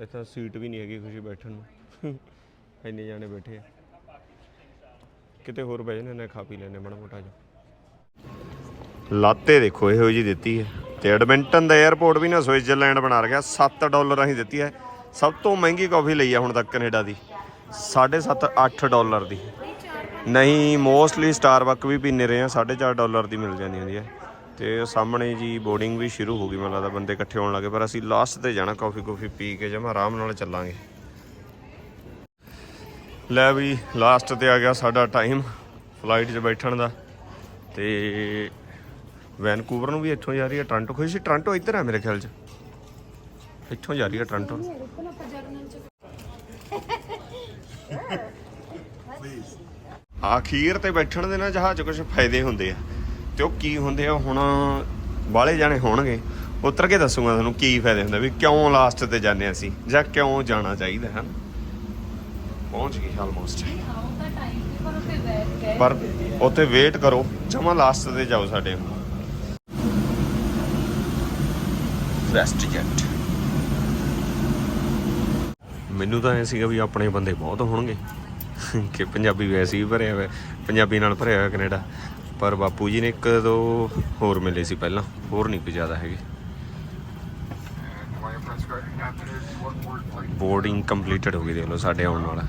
Speaker 1: ਇੱਥੇ ਸੀਟ ਵੀ ਨਹੀਂ ਹੈਗੀ ਖੁਸ਼ੀ ਬੈਠਣ ਨੂੰ। ਇੰਨੇ ਜਾਣੇ ਬੈਠੇ ਆ। ਕਿਤੇ ਹੋਰ ਬਹਿ ਜਾਂਦੇ ਨੇ, ਖਾ ਪੀ ਲੈਣੇ ਮਾੜਾ ਮੋਟਾ ਜਿਹਾ। ਲਾਤੇ ਦੇਖੋ, ਇਹੋ ਜੀ ਦਿੱਤੀ ਹੈ। ਤੇ ਐਡਮਿੰਟਨ ਦਾ 에ਅਰਪੋਰਟ ਵੀ ਨਾ ਸਵਿਟਜ਼ਰਲੈਂਡ ਬਣਾ ਰਿਹਾ। 7 ਡਾਲਰ ਅਸੀਂ ਦਿੱਤੀ ਹੈ। ਸਭ ਤੋਂ ਮਹਿੰਗੀ ਕਾਫੀ ਲਈ ਆ ਹੁਣ ਤੱਕ ਕੈਨੇਡਾ ਦੀ। 7.5 8 ਡਾਲਰ ਦੀ। ਨਹੀਂ, ਮੋਸਟਲੀ ਸਟਾਰਬਕ ਵੀ ਪੀਨੇ ਰਹੇ ਆ। 4.5 ਡਾਲਰ ਦੀ ਮਿਲ ਜਾਂਦੀ ਹੁੰਦੀ ਹੈ। ਤੇ ਸਾਹਮਣੇ ਜੀ ਬੋਰਡਿੰਗ ਵੀ ਸ਼ੁਰੂ ਹੋ ਗਈ, ਮੈਨੂੰ ਲੱਗਦਾ ਬੰਦੇ ਇਕੱਠੇ ਹੋਣ ਲੱਗੇ। ਪਰ ਅਸੀਂ ਲਾਸਟ ਤੇ ਜਾਣਾ ਕਾਫੀ ਕਾਫੀ ਪੀ ਕੇ ਜਮਾ ਆਰਾਮ ਨਾਲ ਚੱਲਾਂਗੇ। ਲੈ ਵੀ ਲਾਸਟ ਤੇ ਆ ਗਿਆ ਸਾਡਾ ਟਾਈਮ ਫਲਾਈਟ 'ਚ ਬੈਠਣ ਦਾ ਤੇ ਵੈਨਕੂਵਰ ਨੂੰ ਵੀ ਇੱਥੋਂ ਜਾ ਰਹੀ ਹੈ ਟ੍ਰਾਂਟੋ ਸੀ ਟ੍ਰਾਂਟੋ ਇੱਧਰ ਹੈ ਮੇਰੇ ਖਿਆਲ 'ਚ। ਇੱਥੋਂ ਜਾ ਰਹੀ ਹੈ ਟ੍ਰਾਂਟੋ ਆਖੀਰ ਤੇ ਬੈਠਣ ਦੇ ਨਾ ਜਹਾਜ਼ 'ਚ ਕੁਝ ਫਾਇਦੇ ਹੁੰਦੇ ਆ ਤੇ ਉਹ ਕੀ ਹੁੰਦੇ ਆ, ਹੁਣ ਬਾਹਲੇ ਜਾਣੇ ਹੋਣਗੇ, ਉਤਰ ਕੇ ਦੱਸੂਗਾ ਤੁਹਾਨੂੰ ਕੀ ਫਾਇਦੇ ਹੁੰਦੇ ਵੀ ਕਿਉਂ ਲਾਸਟ ਤੇ ਜਾਂਦੇ ਅਸੀਂ ਜਾਂ ਕਿਉਂ ਜਾਣਾ ਚਾਹੀਦਾ ਹਨ ਪਹੁੰਚ ਗਏ ਆਲਮੋਸਟ
Speaker 2: ਪਰ ਉੱਥੇ
Speaker 1: ਵੇਟ ਕਰੋ ਜਮਾ ਲਾਸਟ ਤੇ ਜਾਓ ਸਾਡੇ। ਵੈਸਟ ਜੈਟ ਮੈਨੂੰ ਤਾਂ ਐ ਸੀਗਾ ਵੀ ਆਪਣੇ ਬੰਦੇ ਬਹੁਤ ਹੋਣਗੇ। ਕਿ ਪੰਜਾਬੀ ਵੈਸੇ ਹੀ ਭਰਿਆ ਹੋਇਆ ਪੰਜਾਬੀ ਨਾਲ ਭਰਿਆ ਹੋਇਆ ਕੈਨੇਡਾ। ਪਰ ਬਾਪੂ ਜੀ ਨੇ ਇੱਕ ਦੋ ਹੋਰ ਮਿਲੇ ਸੀ ਪਹਿਲਾਂ ਹੋਰ ਨਹੀਂ ਕੋਈ ਜ਼ਿਆਦਾ ਹੈਗੇ। ਬੋਰਡਿੰਗ ਕੰਪਲੀਟਡ ਹੋ ਗਈ ਦੇਖ ਲਓ ਸਾਡੇ ਆਉਣ ਵਾਲਾ।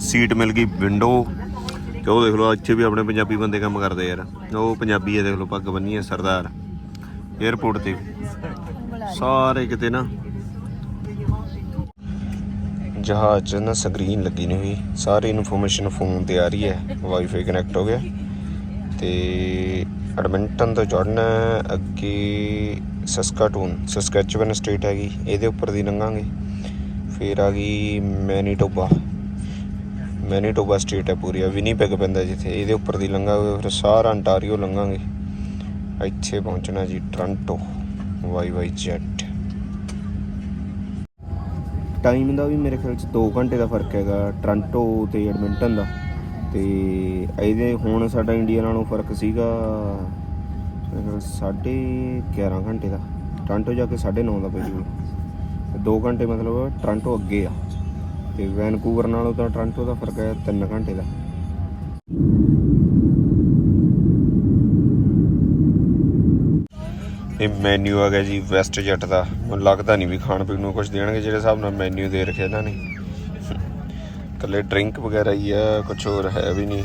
Speaker 1: ਸੀਟ ਮਿਲ ਗਈ ਵਿੰਡੋ ਤੇ ਉਹ ਦੇਖ ਲਓ, ਇੱਥੇ ਵੀ ਆਪਣੇ ਪੰਜਾਬੀ ਬੰਦੇ ਕੰਮ ਕਰਦੇ ਯਾਰ। ਉਹ ਪੰਜਾਬੀ ਹੈ ਦੇਖ ਲਓ, ਪੱਗ ਬੰਨੀ ਹੈ ਸਰਦਾਰ। 에어ਪੋਰਟ ਤੇ। ਸਾਰੇ ਕਿਤੇ ਨਾ। ਜਹਾਜ਼ 'ਚ ਨਾ ਸਕਰੀਨ ਲੱਗੀ ਨਹੀਂ ਹੋਈ। ਸਾਰੀ ਇਨਫੋਰਮੇਸ਼ਨ ਫੋਨ ਤੇ ਆ ਰਹੀ ਹੈ। ਵਾਈਫਾਈ ਕਨੈਕਟ ਹੋ ਗਿਆ। ਤੇ ਐਡਮਿੰਟਨ ਤੋਂ ਚੜਨਾ ਅੱਗੇ ਸਸਕਾਟੂਨ ਸਸਕੈਚੁਅਨ ਸਟੇਟ ਹੈਗੀ। ਇਹਦੇ ਉੱਪਰ ਦੀ ਲੰਘਾਂਗੇ। ਫਿਰ ਆ ਗਈ ਮੈਨੀਟੋਬਾ। ਮੈਨੀਟੋਬਾ ਸਟੇਟ ਹੈ ਪੂਰੀ, ਆ ਵਿਨੀਪੈਗ ਪੈਂਦਾ ਜਿੱਥੇ। ਇਹਦੇ ਉੱਪਰ ਦੀ ਲੰਘਾਂਗੇ ਫਿਰ ਸਾਰਾ ਅੰਟਾਰੀਓ ਲੰਘਾਂਗੇ। ਇੱਥੇ ਪਹੁੰਚਣਾ ਜੀ Toronto, why why jet. Time ਦਾ ਵੀ ਮੇਰੇ ਖਿਆਲ ਚ 2 ਘੰਟੇ ਦਾ ਫ਼ਰਕ ਹੈਗਾ ਟ੍ਰਾਂਟੋ ਤੇ ਐਡਮਿੰਟਨ ਦਾ। ਤੇ ਇਹਦੇ ਹੁਣ ਸਾਡਾ ਇੰਡੀਆ ਨਾਲੋਂ ਫ਼ਰਕ ਸੀਗਾ, ਮੇਰੇ ਖਿਆਲ ਸਾਢੇ 11 ਘੰਟੇ ਦਾ। ਟ੍ਰਾਂਟੋ ਜਾ ਕੇ 9:30 ਦਾ ਪੈ ਜੂਗਾ। 2 ਘੰਟੇ ਮਤਲਬ ਟ੍ਰਾਂਟੋ ਅੱਗੇ ਆ। ਤੇ ਵੈਨਕੂਵਰ ਨਾਲੋਂ ਤਾਂ ਟ੍ਰਾਂਟੋ ਦਾ ਫ਼ਰਕ ਹੈ 3 ਘੰਟੇ ਦਾ। ਇਹ ਮੈਨੂ ਆ ਗਿਆ ਜੀ ਵੈਸਟ ਜੱਟ ਦਾ। ਮੈਨੂੰ ਲੱਗਦਾ ਨਹੀਂ ਵੀ ਖਾਣ ਪੀਣ ਨੂੰ ਕੁਝ ਦੇਣਗੇ, ਜਿਹੜੇ ਹਿਸਾਬ ਨਾਲ ਮੈਨੂ ਦੇ ਰੱਖਿਆ ਇਹਨਾਂ ਨੇ। ਕੱਲੇ ਡਰਿੰਕ ਵਗੈਰਾ ਹੀ ਆ ਕੁਝ ਹੋਰ ਹੈ ਵੀ ਨਹੀਂ।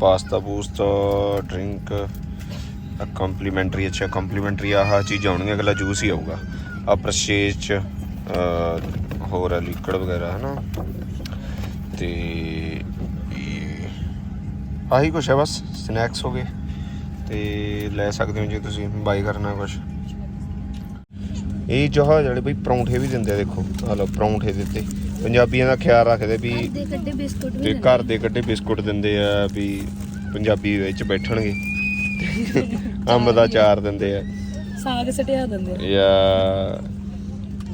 Speaker 1: ਪਾਸਤਾ ਪੂਸਤਾ ਡਰਿੰਕ ਕੰਪਲੀਮੈਂਟਰੀ ਅੱਛਾ ਕੰਪਲੀਮੈਂਟਰੀ ਆਹ ਚੀਜ਼ ਆਉਣਗੀਆਂ ਅਗਲਾ ਜੂਸ ਹੀ ਆਊਗਾ। ਆ ਪ੍ਰਸ਼ੇਜ ਚ ਹੋਰ ਹੈ ਲਿਕਵਿਡ ਵਗੈਰਾ ਹੈ ਨਾ ਤੇ ਆਹੀ ਕੁਛ ਹੈ ਬਸ ਸਨੈਕਸ ਹੋ ਗਏ। ਤੇ ਲੈ ਸਕਦੇ ਹੋ ਜੇ ਤੁਸੀਂ ਬਾਈ ਕਰਨਾ ਕੁਛ। ਇਹ ਜਹਾਜ਼ ਵਾਲੇ ਬਈ ਪਰੌਂਠੇ ਵੀ ਦਿੰਦੇ ਆ ਦੇਖੋ। ਆ ਲਓ ਪਰੌਂਠੇ ਦਿੱਤੇ। ਪੰਜਾਬੀਆਂ ਦਾ ਖਿਆਲ ਰੱਖਦੇ ਵੀ ਤੇ ਘਰ ਦੇ ਕੱਢੇ ਬਿਸਕੁਟ ਦਿੰਦੇ ਆ ਵੀ ਪੰਜਾਬੀ ਵਿੱਚ ਬੈਠਣਗੇ। (laughs) ਅੰਬ ਦਾ ਚਾਰ ਦਿੰਦੇ ਆ।
Speaker 2: ਸਾਗ ਸਟਿਆ ਦਿੰਦੇ ਆ।
Speaker 1: ਯਾ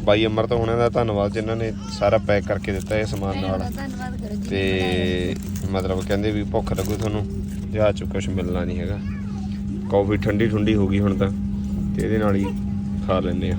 Speaker 1: ਬਾਈ ਅਮਰਤ ਹੋਣਾ ਦਾ ਧੰਨਵਾਦ ਜਿਨ੍ਹਾਂ ਨੇ ਸਾਰਾ ਪੈਕ ਕਰਕੇ ਦਿੱਤਾ ਇਹ ਸਮਾਨ ਨਾਲ।
Speaker 4: ਧੰਨਵਾਦ ਕਰੋ ਜੀ।
Speaker 1: ਤੇ ਮਤਲਬ ਕਹਿੰਦੇ ਵੀ ਭੁੱਖ ਲੱਗੂ ਤੁਹਾਨੂੰ ਜਹਾਜ਼ ਚ ਕੁਝ ਮਿਲਣਾ ਨਹੀਂ ਹੈਗਾ। ਕਾਫੀ ਠੰਡੀ ਠੰਡੀ ਹੋ ਗਈ ਹੁਣ ਤਾਂ ਤੇ ਇਹਦੇ ਨਾਲ ਹੀ ਖਾ ਲੈਂਦੇ ਆ।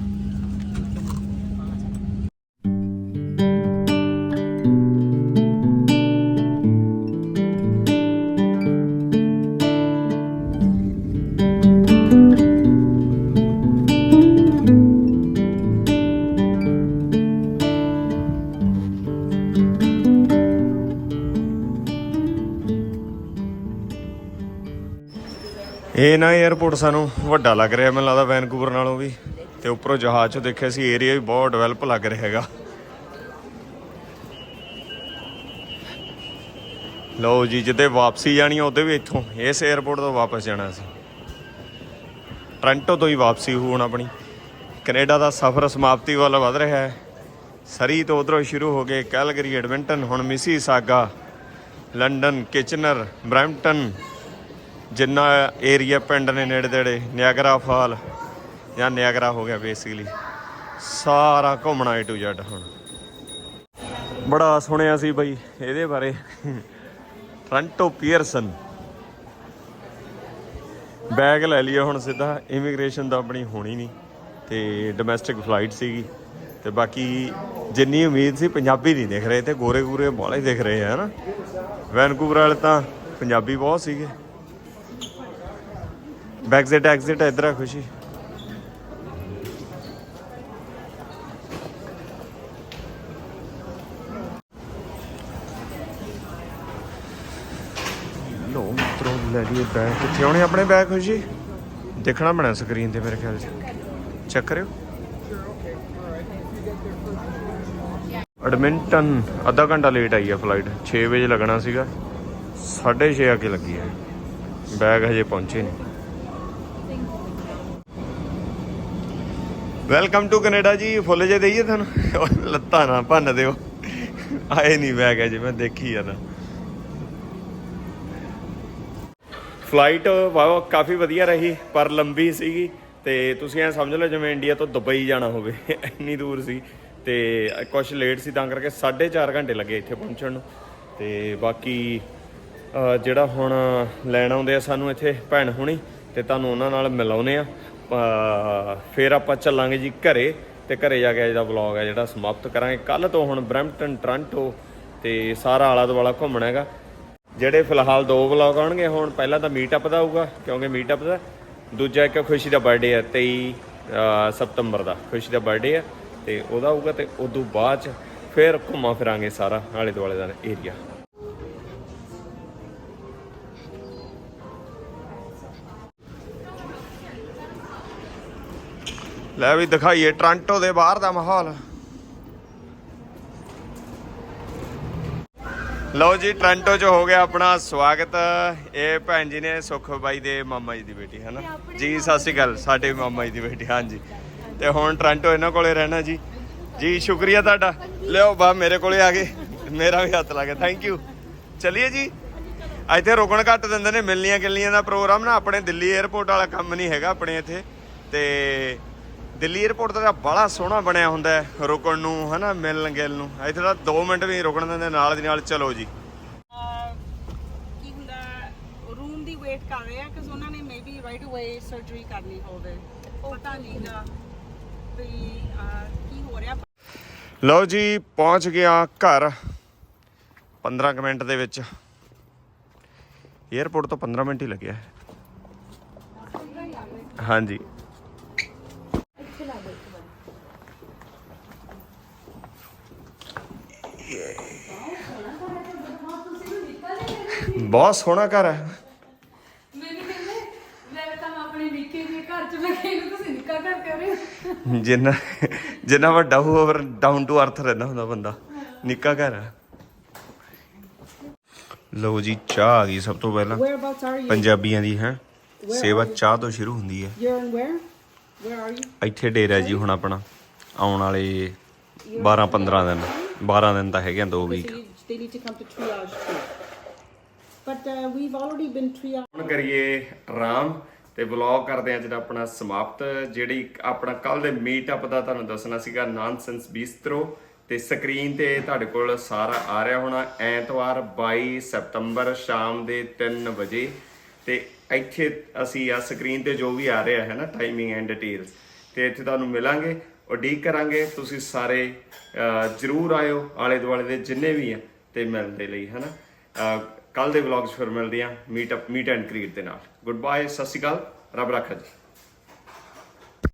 Speaker 1: ਇਹ ਨਾ 에어ਪੋਰਟ ਸਾਨੂੰ ਵੱਡਾ ਲੱਗ ਰਿਹਾ, ਮੈਨੂੰ ਲੱਗਦਾ ਵੈਨਕੂਵਰ ਨਾਲੋਂ ਵੀ। ਤੇ ਉੱਪਰੋਂ ਜਹਾਜ਼ ਚੋਂ ਦੇਖਿਆ ਸੀ ਏਰੀਆ ਵੀ ਬਹੁਤ ਡਿਵੈਲਪ ਲੱਗ ਰਿਹਾ ਹੈਗਾ। ਲਓ ਜੀ, ਜਿੱਦੇ ਵਾਪਸੀ ਜਾਣੀ ਉਹਦੇ ਵੀ ਇੱਥੋਂ, ਇਸ 에어ਪੋਰਟ ਤੋਂ ਵਾਪਸ ਜਾਣਾ ਸੀ। ਟ੍ਰਾਂਟੋ ਤੋਂ ਹੀ ਵਾਪਸੀ ਹੋਣ ਆਪਣੀ। ਕੈਨੇਡਾ ਦਾ ਸਫ਼ਰ ਸਮਾਪਤੀ ਵੱਲ ਵਧ ਰਿਹਾ ਹੈ। ਸਰੀ ਤੋਂ ਉਧਰੋਂ ਸ਼ੁਰੂ ਹੋ ਗਏ ਕੈਲਗਰੀ, ਐਡਮਿੰਟਨ, ਹੁਣ Mississauga, London, Kitchener, Brampton ਜਿੰਨਾ ਏਰੀਆ ਪਿੰਡ ਨੇ ਨੇੜੇ ਤੇੜੇ, ਨਿਆਗਰਾ ਫਾਲ ਜਾਂ ਨਿਆਗਰਾ ਹੋ ਗਿਆ ਬੇਸਿਕਲੀ ਸਾਰਾ ਘੁੰਮਣਾ ਏ ਟੂ ਜ਼ੈਡ ਹੁਣ। ਬੜਾ ਸੁਣਿਆ ਸੀ ਬਈ ਇਹਦੇ ਬਾਰੇ। ਟ੍ਰਾਂਟੋ ਪੀਅਰਸਨ ਬੈਗ ਲੈ ਲਿਆ ਹੁਣ ਸਿੱਧਾ ਇਮੀਗ੍ਰੇਸ਼ਨ ਦਾ ਆਪਣੀ ਹੋਣੀ ਨਹੀਂ, ਤੇ ਡੋਮੈਸਟਿਕ ਫਲਾਈਟ ਸੀਗੀ, ਤੇ ਬਾਕੀ ਜਿੰਨੀ ਉਮੀਦ ਸੀ ਪੰਜਾਬੀ ਨਹੀਂ ਦਿਖ ਰਹੇ, ਤੇ ਗੋਰੇ ਗੋਰੇ ਬਾਲੇ ਦਿਖ ਰਹੇ ਆ, ਹਨਾ। ਵੈਨਕੂਵਰ ਵਾਲੇ ਤਾਂ ਪੰਜਾਬੀ ਬਹੁਤ ਸੀਗੇ। ਬੈਕਜ਼ਿਟ ਐਗਜ਼ਿਟ ਇਧਰ ਆ, ਖੁਸ਼ੀ। ਲੋ ਮਿੱਤਰੋ, ਲੈ ਲਈਏ ਬੈਗ ਕਿੱਥੇ ਆਉਣੇ ਆਪਣੇ ਬੈਗ ਖੁਸ਼ੀ? ਦੇਖਣਾ ਪੈਣਾ ਸਕਰੀਨ ਤੇ ਮੇਰੇ ਖਿਆਲ 'ਚ। ਚੈੱਕ ਕਰਿਓ। ਐਡਮਿੰਟਨ ਅੱਧਾ ਘੰਟਾ ਲੇਟ ਆਈ ਆ ਫਲਾਈਟ 6 ਵਜੇ ਲੱਗਣਾ ਸੀਗਾ। 6:30 ਆ ਕੇ ਲੱਗੀ ਹੈ ਬੈਗ ਹਜੇ ਪਹੁੰਚੇ ਨਹੀਂ ਵੈਲਕਮ ਟੂ ਕੈਨੇਡਾ ਜੀ, ਫੁੱਲ ਜੇ ਦਈਏ ਤੁਹਾਨੂੰ? ਉਹ ਲੱਤਾਂ ਨਾ ਭੰਨ ਦਿਓ। ਆਏ ਨਹੀਂ ਬੈਗ ਹੈ ਜੀ ਮੈਂ ਦੇਖੀ ਆ ਜਾਣਾ ਫਲਾਈਟ ਵਾਹ, ਕਾਫੀ ਵਧੀਆ ਰਹੀ, ਪਰ ਲੰਬੀ ਸੀਗੀ। ਤੇ ਤੁਸੀਂ ਐ ਸਮਝ ਲਓ ਜਿਵੇਂ ਇੰਡੀਆ ਤੋਂ ਦੁਬਈ ਜਾਣਾ ਹੋਵੇ, ਇੰਨੀ ਦੂਰ ਸੀ। ਤੇ ਕੁਝ ਲੇਟ ਸੀ, ਤਾਂ ਕਰਕੇ 4.5 ਘੰਟੇ ਲੱਗੇ ਇੱਥੇ ਪਹੁੰਚਣ ਨੂੰ। ਤੇ ਬਾਕੀ ਜਿਹੜਾ ਹੁਣ ਲੈਣ ਆਉਂਦੇ ਆ ਸਾਨੂੰ ਇੱਥੇ ਭੈਣ ਹੁਣੀ, ਤੇ ਤੁਹਾਨੂੰ ਉਹਨਾਂ ਨਾਲ ਮਿਲਾਉਨੇ ਆ। ਫਿਰ ਆਪਾਂ ਚੱਲਾਂਗੇ ਜੀ ਘਰੇ ਤੇ ਘਰੇ ਜਾ ਕੇ ਅੱਜ ਦਾ ਵਲੌਗ ਹੈ ਜਿਹੜਾ ਸਮਾਪਤ ਕਰਾਂਗੇ। ਕੱਲ ਤੋਂ ਹੁਣ ਬਰੈਂਪਟਨ, ਟ੍ਰਾਂਟੋ ਤੇ ਸਾਰਾ ਆਲਾ ਦੁਆਲਾ ਘੁੰਮਣਾ ਹੈਗਾ। ਜਿਹੜੇ ਫਿਲਹਾਲ ਦੋ ਵਲੌਗ ਆਉਣਗੇ, ਹੁਣ ਪਹਿਲਾਂ ਤਾਂ ਮੀਟਅਪ ਦਾ ਆਊਗਾ, ਕਿਉਂਕਿ ਮੀਟਅਪ ਦਾ। ਦੂਜਾ ਇੱਕ ਖੁਸ਼ੀ ਦਾ ਬਰਥਡੇ ਹੈ 23 ਸਤੰਬਰ ਦਾ, ਖੁਸ਼ੀ ਦਾ ਬਰਥਡੇ ਹੈ ਤੇ ਉਹਦਾ ਆਊਗਾ ਤੇ ਉਦੋਂ ਬਾਅਦ ਚ ਫਿਰ ਘੁੰਮਾ ਫਿਰਾਂਗੇ ਸਾਰਾ ਆਲੇ ਦੁਆਲੇ ਦਾ ਏਰੀਆ ਲੈ ਵੀ ਦਿਖਾਈਏ ਟ੍ਰਾਂਟੋ ਦੇ ਬਾਹਰ ਦਾ ਮਾਹੌਲ। ਲਓ ਜੀ, ਟ੍ਰਾਂਟੋ 'ਚ ਹੋ ਗਿਆ ਆਪਣਾ ਸਵਾਗਤ। ਇਹ ਭੈਣ ਜੀ ਨੇ ਸੁਖ ਬਾਈ ਦੇ ਮਾਮਾ ਜੀ ਦੀ ਬੇਟੀ ਹੈ ਨਾ ਜੀ, ਸਤਿ ਸ਼੍ਰੀ ਅਕਾਲ, ਸਾਡੇ ਮਾਮਾ ਜੀ ਦੀ ਬੇਟੀ, ਹਾਂਜੀ। ਤੇ ਹੁਣ ਟ੍ਰਾਂਟੋ ਇਹਨਾਂ ਕੋਲੇ ਰਹਿਣਾ ਜੀ। ਜੀ, ਸ਼ੁਕਰੀਆ ਤੁਹਾਡਾ। ਲਿਓ, ਬਾ ਮੇਰੇ ਕੋਲੇ ਆ ਗਏ। ਮੇਰਾ ਵੀ ਹੱਥ ਲੱਗ ਗਿਆ। ਥੈਂਕ ਯੂ ਚਲਿਏ ਜੀ। ਇੱਥੇ ਰੁਕਣ ਘੱਟ ਦਿੰਦੇ ਨੇ ਮਿਲਣੀਆਂ ਗਿਲਣੀਆਂ ਦਾ ਪ੍ਰੋਗਰਾਮ ਨਾ, ਆਪਣੇ ਦਿੱਲੀ 에ਅਰਪੋਰਟ ਵਾਲਾ ਕੰਮ ਨਹੀਂ ਹੈਗਾ, ਆਪਣੇ ਇੱਥੇ। ਤੇ ਦਿੱਲੀ 에ਅਰਪੋਰਟ ਤਾਂ ਬੜਾ ਸੋਹਣਾ ਬਣਿਆ ਹੁੰਦਾ ਹੈ ਰੁਕਣ ਨੂੰ ਹਨਾ ਮਿਲਣ ਗਿਲ ਨੂੰ। ਇੱਥੇ ਤਾਂ 2 ਮਿੰਟ ਵੀ ਨਹੀਂ ਰੁਕਣ ਦਿੰਦੇ ਨਾਲ ਦੀ ਨਾਲ ਚਲੋ ਜੀ।
Speaker 5: ਕੀ ਹੁੰਦਾ ਰੂਮ ਦੀ ਵੇਟ ਕਰ ਰਹੇ ਆ ਕਿਉਂਕਿ ਉਹਨਾਂ ਨੇ ਮੇਬੀ ਰਾਈਟ ਅਵੇ ਸਰਜਰੀ ਕਰਨੀ ਹੋਵੇ। ਪਤਾ ਨਹੀਂਗਾ ਵੀ ਅਹ, ਕੀ ਹੋ ਰਿਹਾ।
Speaker 1: ਲਓ ਜੀ ਪਹੁੰਚ ਗਿਆ ਘਰ 15 ਕੁ ਮਿੰਟ ਦੇ ਵਿੱਚ। 에ਅਰਪੋਰਟ ਤੋਂ 15 ਮਿੰਟ ਹੀ ਲੱਗਿਆ। ਹਾਂਜੀ। ਬਹੁਤ ਸੋਹਣਾ ਘਰ ਹੈ।
Speaker 2: ਮੈਨੂੰ ਕਹਿੰਦੇ ਮੈਂ ਤਾਂ ਆਪਣੇ ਨਿੱਕੇ ਜਿਹੇ ਘਰ ਚ ਮੈਂ ਕਿਹਾ ਤੁਸੀਂ ਨਿੱਕਾ ਘਰ ਕਰ ਰਹੇ ਹੋ।
Speaker 1: ਜਿੰਨਾ ਜਿੰਨਾ ਵੱਡਾ ਹੋਵੇ ਡਾਊਨ ਟੂ ਅਰਥ ਰਹਿੰਦਾ ਹੁੰਦਾ ਬੰਦਾ। ਨਿੱਕਾ ਘਰ ਹੈ। ਲਓ ਜੀ ਚਾਹ ਆ ਗਈ ਸਭ ਤੋਂ ਪਹਿਲਾਂ। ਪੰਜਾਬੀਆਂ ਦੀ ਹੈ। ਸੇਵਾ ਚਾਹ ਤੋਂ ਸ਼ੁਰੂ ਹੁੰਦੀ ਹੈ। ਇੱਥੇ ਡੇਰਾ ਜੀ ਹੁਣ ਆਪਣਾ। ਆਉਣ ਵਾਲੇ 12 15 ਦਿਨ। 12 ਦਿਨ ਤਾਂ ਹੈਗੇ ਆ 2 week
Speaker 5: uh, we've already been triage
Speaker 1: ਹੁਣ ਕਰੀਏ ਆਰਾਮ ਤੇ ਵਲੌਗ ਕਰਦੇ ਆ ਜਿਹੜਾ ਆਪਣਾ ਸਮਾਪਤ ਜਿਹੜੀ ਆਪਣਾ ਕੱਲ ਦੇ ਮੀਟਅਪ ਦਾ ਤੁਹਾਨੂੰ ਦੱਸਣਾ ਸੀਗਾ ਨਾਨਸੈਂਸ ਬੀਸਟਰੋ ਤੇ ਸਕਰੀਨ ਤੇ ਤੁਹਾਡੇ ਕੋਲ ਸਾਰਾ ਆ ਰਿਹਾ ਹੋਣਾ ਐਤਵਾਰ 22 ਸਤੰਬਰ ਸ਼ਾਮ ਦੇ 3 ਵਜੇ ਤੇ ਇੱਥੇ ਅਸੀਂ ਆ ਸਕਰੀਨ ਤੇ ਜੋ ਵੀ ਆ ਰਿਹਾ ਹੈ ਨਾ ਟਾਈਮਿੰਗ ਐਂਡ ਡਿਟੇਲਸ ਤੇ ਇੱਥੇ ਤੁਹਾਨੂੰ ਮਿਲਾਂਗੇ ਉਡੀਕ ਕਰਾਂਗੇ ਤੁਸੀਂ ਸਾਰੇ ਜਰੂਰ ਆਇਓ ਆਲੇ ਦੁਆਲੇ ਦੇ ਜਿੰਨੇ ਵੀ ਆ ਤੇ ਮਿਲਣ ਦੇ ਲਈ ਹਨਾ ਕੱਲ ਦੇ ਵਲੌਗਸ ਫਿਰ ਮਿਲਦੇ ਆ meet up meet and create ਦੇ ਨਾਲ। ਗੁੱਡ ਬਾਏ ਸਤਿ ਸ਼੍ਰੀ ਅਕਾਲ, ਰੱਬ ਰੱਖਾ ਜੀ।